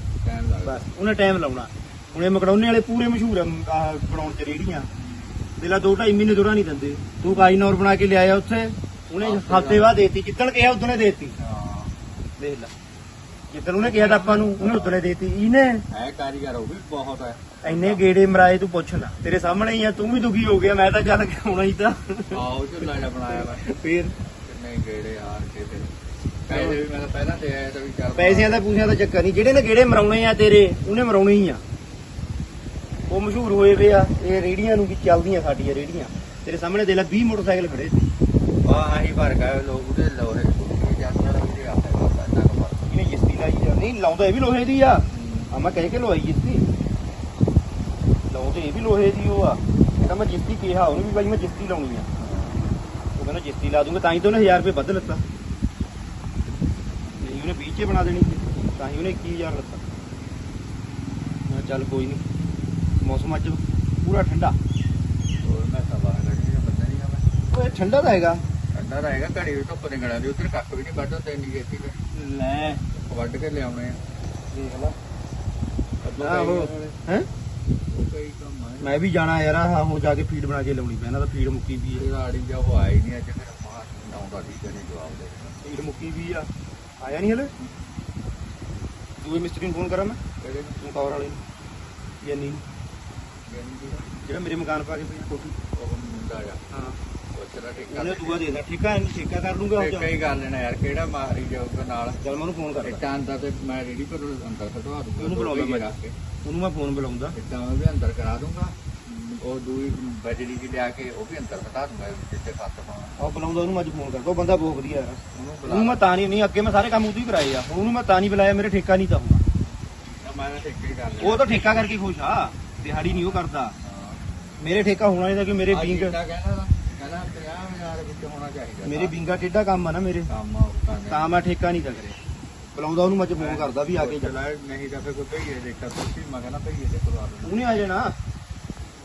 ਬਸ ਉਹਨੇ ਟਾਈਮ ਲਾਉਣਾ। ਹੁਣ ਇਹ ਮਕੜੌਨੇ ਵਾਲੇ ਪੂਰੇ ਮਸ਼ਹੂਰ ਆ ਆਹ ਬਣਾਉਣ ਚ ਰੇੜੀਆਂ। ਦਿਲਾ ਦੋ ਢਾਈ ਮਹੀਨੇ ਦੁਰਾ ਨਹੀਂ ਦਿੰਦੇ। ਤੂੰ ਕਾਈ ਨੌਰ ਬਣਾ ਕੇ ਲਿਆਇਆ ਉੱਥੇ ਉਹਨੇ ਹਫ਼ਤੇ ਬਾਅਦ ਦੇਤੀ। ਜਿੱਦਣ ਕਿਹਾ ਉਦੋਂ ਦੇਤੀ। ਦੇਖ ਲੈ। ਜਿੱਦਣ ਉਹਨੇ ਕਿਹਾ ਤਾਂ ਆਪਾਂ ਨੂੰ ਉਹਨੇ ਉਦੋਂ ਦੇਤੀ। ਇਹਨੇ ਹੈ ਕਾਰੀਗਰ ਉਹ ਵੀ ਬਹੁਤ ਹੈ ਇੰਨੇ ਗੇੜੇ ਮਰਾਏ ਤੂੰ ਪੁੱਛ ਨਾ ਤੇਰੇ ਸਾਹਮਣੇ ਹੀ ਆ ਤੂੰ ਵੀ ਦੁਖੀ ਹੋ ਗਿਆ ਮੈਂ ਤਾਂ ਚੱਲ ਕੇ ਆਉਣਾ ਹੀ ਤਾਂ ਆਓ ਝੁੱਲਾ ਜਿਹਾ ਬਣਾਇਆ ਵਾ। ਫੇਰ। ਕਿੰਨੇ ਗੇੜੇ ਹਾਰ ਕੇ ਤੇ। ਪੈਸੇ ਵੀ ਮੈਂ ਤਾਂ ਪਹਿਲਾਂ ਤੇ ਆਇਆ ਤਾਂ ਵੀ ਚੱਲ ਪੈਸਿਆਂ ਦਾ ਪੂਸਿਆਂ ਦਾ ਚੱਕਰ ਨਹੀਂ। ਜਿਹੜੇ ਨੇ ਗੇੜੇ ਮਰਾਉਣੇ ਆ ਤੇਰੇ ਉਹਨੇ ਮਰਾਉਣੇ ਹੀ ਆ। ਉਹ ਮਸ਼ਹੂਰ ਹੋਏ ਵੇ ਆ ਇਹ ਰੇੜੀਆਂ ਨੂੰ ਵੀ ਚੱਲਦੀਆਂ ਸਾਡੀਆਂ ਰੇੜੀਆਂ ਤੇਰੇ ਸਾਹਮਣੇ ਦੇ ਲੈ 20 ਮੋਟਰਸਾਈਕਲ ਖੜੇ ਸੀ। ਆਹ ਆਹੀ ਫ਼ਰਕ ਹੈ ਲੋਕ ਉਹਦੇ ਲੋਹੇ ਦੀ ਜਾਂਦੇ ਆ ਉਹਦੇ ਆਪੇ ਕਰਦਾ ਇੰਨਾ ਕੁ ਫ਼ਰਕ ਇਹਨੇ ਜਿਸਤੀ ਲਾਈ ਆ। ਨਹੀਂ ਲਾਉਂਦਾ ਇਹ ਵੀ ਲੋਹੇ ਦੀ ਆ। ਆ ਮੈਂ ਕਹਿ ਕੇ ਲਵਾਈ ਜਿਸਤੀ ਲਾਉਂਦੇ ਇਹ ਵੀ ਲੋਹੇ ਦੀ ਉਹ ਆ। ਕਹਿੰਦਾ ਮੈਂ ਜਿਸਤੀ ਕਿਹਾ ਉਹਨੂੰ ਵੀ ਬਾਈ ਮੈਂ ਜਿਸਤੀ ਲਾਉਣੀ ਆ। ਉਹ ਕਹਿੰਦਾ ਜਿਸਤੀ ਲਾ ਦੂੰਗਾ ਤਾਂ ਹੀ ਤਾਂ ਉਹਨੇ 1000 ਰੁਪਏ ਵੱਧ ਲੱਤਾ। ਉਹਨੇ 20 ਚ ਬਣਾ ਦੇਣੀ ਸੀ ਤਾਂ ਹੀ ਉਹਨੇ 21000 ਲੱਤਾ ਮੈਂ ਚੱਲ ਕੋਈ ਨਹੀਂ ਮੌਸਮ ਅੱਜ ਪੂਰਾ ਠੰਡਾ। ਹੋਰ ਮੈਂ ਨਹੀਂ ਓਏ ਠੰਡਾ ਤਾਂ ਹੈਗਾ। ਠੰਡਾ ਰਹੇਗਾ ਘੜੀ ਵੀ ਧੁੱਪ ਦੇ ਗਣਾ ਦੀ ਉੱਧਰ ਕੱਖ ਵੀ ਨਹੀਂ ਵੱਢ ਤੇ ਇੰਨੀ ਗੇਤੀ ਤੇ। ਲੈ। ਵੱਢ ਕੇ ਲਿਆਉਣੇ ਆ। ਦੇਖ ਲਾ। ਆਹੋ। ਹੈ? ਆ। ਮੈਂ ਵੀ ਜਾਣਾ ਯਾਰ ਆਹ ਹੁਣ ਜਾ ਕੇ ਫੀਡ ਬਣਾ ਕੇ ਲਾਉਣੀ ਪੈਣਾ ਤਾਂ ਫੀਡ ਮੁੱਕੀ ਵੀ ਹੈ ਆੜੀ ਜਾ ਉਹ ਆਈ ਨਹੀਂ ਅੱਜ ਫਿਰ ਮਾਰ ਨਾਉਂਦਾ ਠੀਕ ਨਹੀਂ ਜਵਾਬ ਦੇ ਫੀਡ ਮੁੱਕੀ ਵੀ ਆ। ਆਇਆ ਨਹੀਂ ਹਲੇ? ਦੂਏ ਮਿਸਤਰੀ ਨੂੰ ਫੋਨ ਕਰਾਂ ਮੈਂ। ਤੂੰ ਕਵਰ ਵਾਲੇ ਨੂੰ। ਯਾਨੀ ਜਿਹੜਾ ਮੇਰੇ ਮਕਾਨ ਪਾ ਕੇ ਪਿਆ ਕੋਠੀ। ਉਹ ਮੁੰਡਾ ਆ। ਹਾਂ। ਉਹ ਤੇਰਾ ਠੇਕਾ ਉਹਨੇ ਦੂਆ ਦੇ ਦੇਣਾ ਠੇਕਾ ਨਹੀਂ ਠੇਕਾ ਕਰ ਲੂੰਗਾ ਉਹ ਠੇਕਾ ਹੀ ਕਰ ਲੈਣਾ ਯਾਰ ਕਿਹੜਾ ਮਾਰੀ ਜਾਊਗਾ ਨਾਲ। ਚੱਲ ਮੈਂ ਉਹਨੂੰ ਫੋਨ ਕਰਦਾ। ਇੱਟਾਂ ਅੰਦਰ ਤੇ ਮੈਂ ਰੇੜੀ ਪਰ ਅੰਦਰ ਕਢਵਾ ਦੂੰਗਾ। ਉਹਨੂੰ ਬੁਲਾਉਂਦਾ ਮੈਂ। ਰੱਖ ਕੇ। ਉਹਨੂੰ ਮੈਂ ਫੋਨ ਬੁਲਾਉਂਦਾ। ਇੱਟਾਂ ਮੈਂ ਵੀ ਅੰਦਰ ਕਰਾ ਦੂੰਗਾ। ਉਹ ਦੂਈ ਬਜਰੀ ਦੀ ਲਿਆ ਕੇ ਉਹ ਵੀ ਅੰਦਰ ਹਟਾ ਦੂੰਗਾ ਜਿੱਥੇ ਖੱਤ ਪਾਉਣਾ। ਉਹ ਬੁਲਾਉਂਦਾ ਉਹਨੂੰ ਅੱਜ ਫੋਨ ਕਰਦਾ। ਉਹ ਬੰਦਾ ਬਹੁਤ ਵਧੀਆ ਯਾਰ ਉਹਨੂੰ ਉਹਨੂੰ ਮੈਂ ਤਾਂ ਨਹੀਂ ਨਹੀਂ ਅੱਗੇ ਮੈਂ ਸਾਰੇ ਕੰਮ ਉਹਦੀ ਕਰਾਏ ਆ। ਹੁਣ ਉਹਨੂੰ ਮੈਂ ਤਾਂ ਨਹੀਂ ਬੁਲਾਇਆ ਮੇਰੇ ਠੇਕਾ ਨਹੀਂ ਤਾਂ ਹੁੰਦਾ। ਮੈਂ ਨਾ ਠੇਕੇ ਹੀ ਕਰ ਲੈਣਾ ਉਹ ਤਾਂ ਠੇਕਾ ਕਰਕੇ ਖੁਸ਼ ਆ। ਦਿਹਾੜੀ ਨਹੀਂ ਉਹ ਕਰਦਾ। ਮੇਰੇ ਠੇਕਾ ਹੋਣਾ ਇਹਦਾ ਕਿ ਮੇਰੇ ਬਿੰਗ ਕਹਿੰਦਾ ਕਹਿੰਦਾ ਕਹਿੰਦਾ 50000 ਵਿੱਚ ਹੋਣਾ ਚਾਹੀਦਾ। ਮੇਰੇ ਬਿੰਗਾ ਟੇਡਾ ਕੰਮ ਆ ਨਾ ਮੇਰੇ। ਕੰਮ ਤਾਂ ਮੈਂ ਠੇਕਾ ਨਹੀਂ ਤੱਕ ਰਿਹਾ ਬੁਲਾਉਂਦਾ ਉਹਨੂੰ ਮੈਂ ਅੱਜ ਫੋਨ ਕਰਦਾ ਵੀ ਆ ਕੇ ਜਾ। ਚਲਾ ਨਹੀਂ ਤਾਂ ਫਿਰ ਕੋਈ ਭਈਏ ਦੇਖਾ ਤੁਸੀਂ ਮੈਂ ਕਹਿੰਦਾ ਭਈਏ ਤੇ ਕਰਵਾ ਦੋ ਉਹਨੇ ਆ ਜਾਣਾ।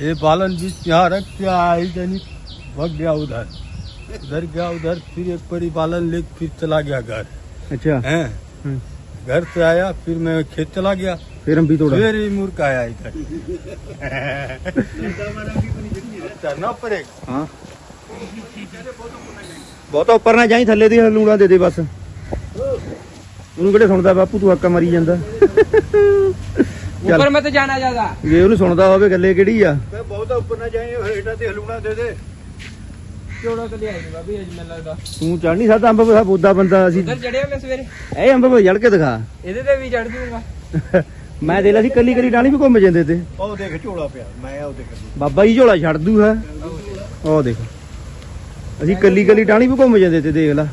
ये बालन बीच यहाँ रख के आई जानी भाग गया उधर उधर गया उधर फिर एक परी बालन ले फिर चला गया घर ਅੱਛਾ हैं हम्म। घर से आया फिर मैं खेत चला गया ਫੇਰ ਅੰਬੀ ਤੋੜਾ फिर ये मुर्ख आया इधर चढ़ना पड़ेगा ਹਾਂ ਬਹੁਤਾ ਉੱਪਰ ਨਾ ਜਾਈ ਥੱਲੇ ਦੀ ਲੂਣਾ ਦੇ ਦੇ ਬਸ ਉਹਨੂੰ ਕਿਹੜੇ ਸੁਣਦਾ ਬਾਪੂ ਤੂੰ ਹੱਕਾ ਮਰੀ ਜਾਂਦਾ ਉੱਪਰ ਮਤ ਜਾਣਾ ਜ਼ਿਆਦਾ। ਜੇ ਉਹਨੂੰ ਸੁਣਦਾ ਹੋਵੇ ਗੱਲੇ ਕਿਹੜੀ ਆ? ਤੂੰ ਚੜ ਨਹੀਂ ਸਕਦਾ ਅੰਬ ਦਾ ਬੋਦਾ ਬੰਦਾ ਅਸੀਂ ਉਧਰ ਚੜਿਆ ਮੈਂ ਸਵੇਰੇ। ਇਹ ਅੰਬ ਪਰ ਜੜ ਕੇ ਦਿਖਾ। ਇਹਦੇ ਤੇ ਵੀ ਚੜ ਜੂਗਾ। [laughs] ਮੈਂ ਦੇਖ ਲਿਆ ਸੀ ਕੱਲੀ ਕੱਲੀ ਡਾਲੀ ਵੀ ਘੁੰਮ ਜਾਂਦੇ ਤੇ। ਉਹ ਦੇਖ ਝੋਲਾ ਪਿਆ ਮੈਂ ਉਹ ਦੇਖ ਬਾਬਾ ਜੀ ਝੋਲਾ ਛੱਡ ਦੂ ਹੈ? ਉਹ ਦੇਖ। ਅਸੀਂ ਕੱਲੀ ਕੱਲੀ ਡਾਲੀ ਵੀ ਘੁੰਮ ਜਾਂਦੇ ਤੇ ਦੇਖ ਲੈ।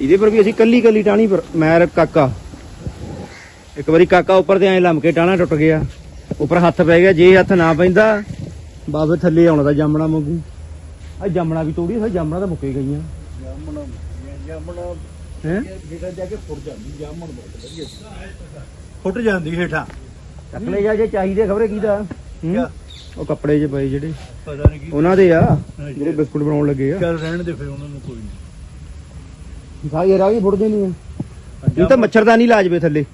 ਇਹਦੇ ਪਰ ਵੀ ਅਸੀਂ ਕੱਲੀ ਕੱਲੀ ਟਾਣੀ ਪਰ ਮੈਂ ਕਾਕਾ। ਇੱਕ ਵਾਰੀ ਕਾਕਾ ਉੱਪਰ ਤੇ ਐ ਲੰਮਕੇ ਟਾਣਾ ਟੁੱਟ ਗਿਆ। ਉੱਪਰ ਹੱਥ ਪੈ ਗਿਆ ਜੇ ਹੱਥ ਨਾ ਪੈਂਦਾ ਬਾਬੇ ਥੱਲੇ ਆਉਣਾ ਤਾਂ ਜਾਮਣਾ ਮੰਗੂ ਆ ਜਾਮਣਾ ਵੀ ਤੋੜੀ ਹੋਈ ਜਾਮਣਾ ਤਾਂ ਮੁੱਕੇ ਗਈਆਂ। ਜਾਮਣਾ ਫੁੱਟ ਜਾਂਦੀ ਹੇਠਾਂ। ਚੱਕ ਲੈ ਜੇ ਚਾਹੀਦੇ ਖਬਰੇ ਕੀ ਦਾ ਉਹ ਕੱਪੜੇ ਜੇ ਪਏ ਜਿਹੜੇ। ਉਹਨਾਂ ਦੇ ਆ ਜਿਹੜੇ ਬਿਸਕੁਟ ਬਣਾਉਣ ਲੱਗੇ ਆ। ਚੱਲ ਰਹਿਣ ਦੇ ਫਿਰ ਉਹਨਾਂ ਨੂੰ ਕੋਈ ਨਹੀਂ ਸਾਈ ਰਾਵੀ ਫੁੱਟਦੇ ਨਹੀਂ ਆ ਇਹ ਤਾਂ ਮੱਛਰਦਾਨੀ ਲਾ ਜਵੇ ਥੱਲੇ।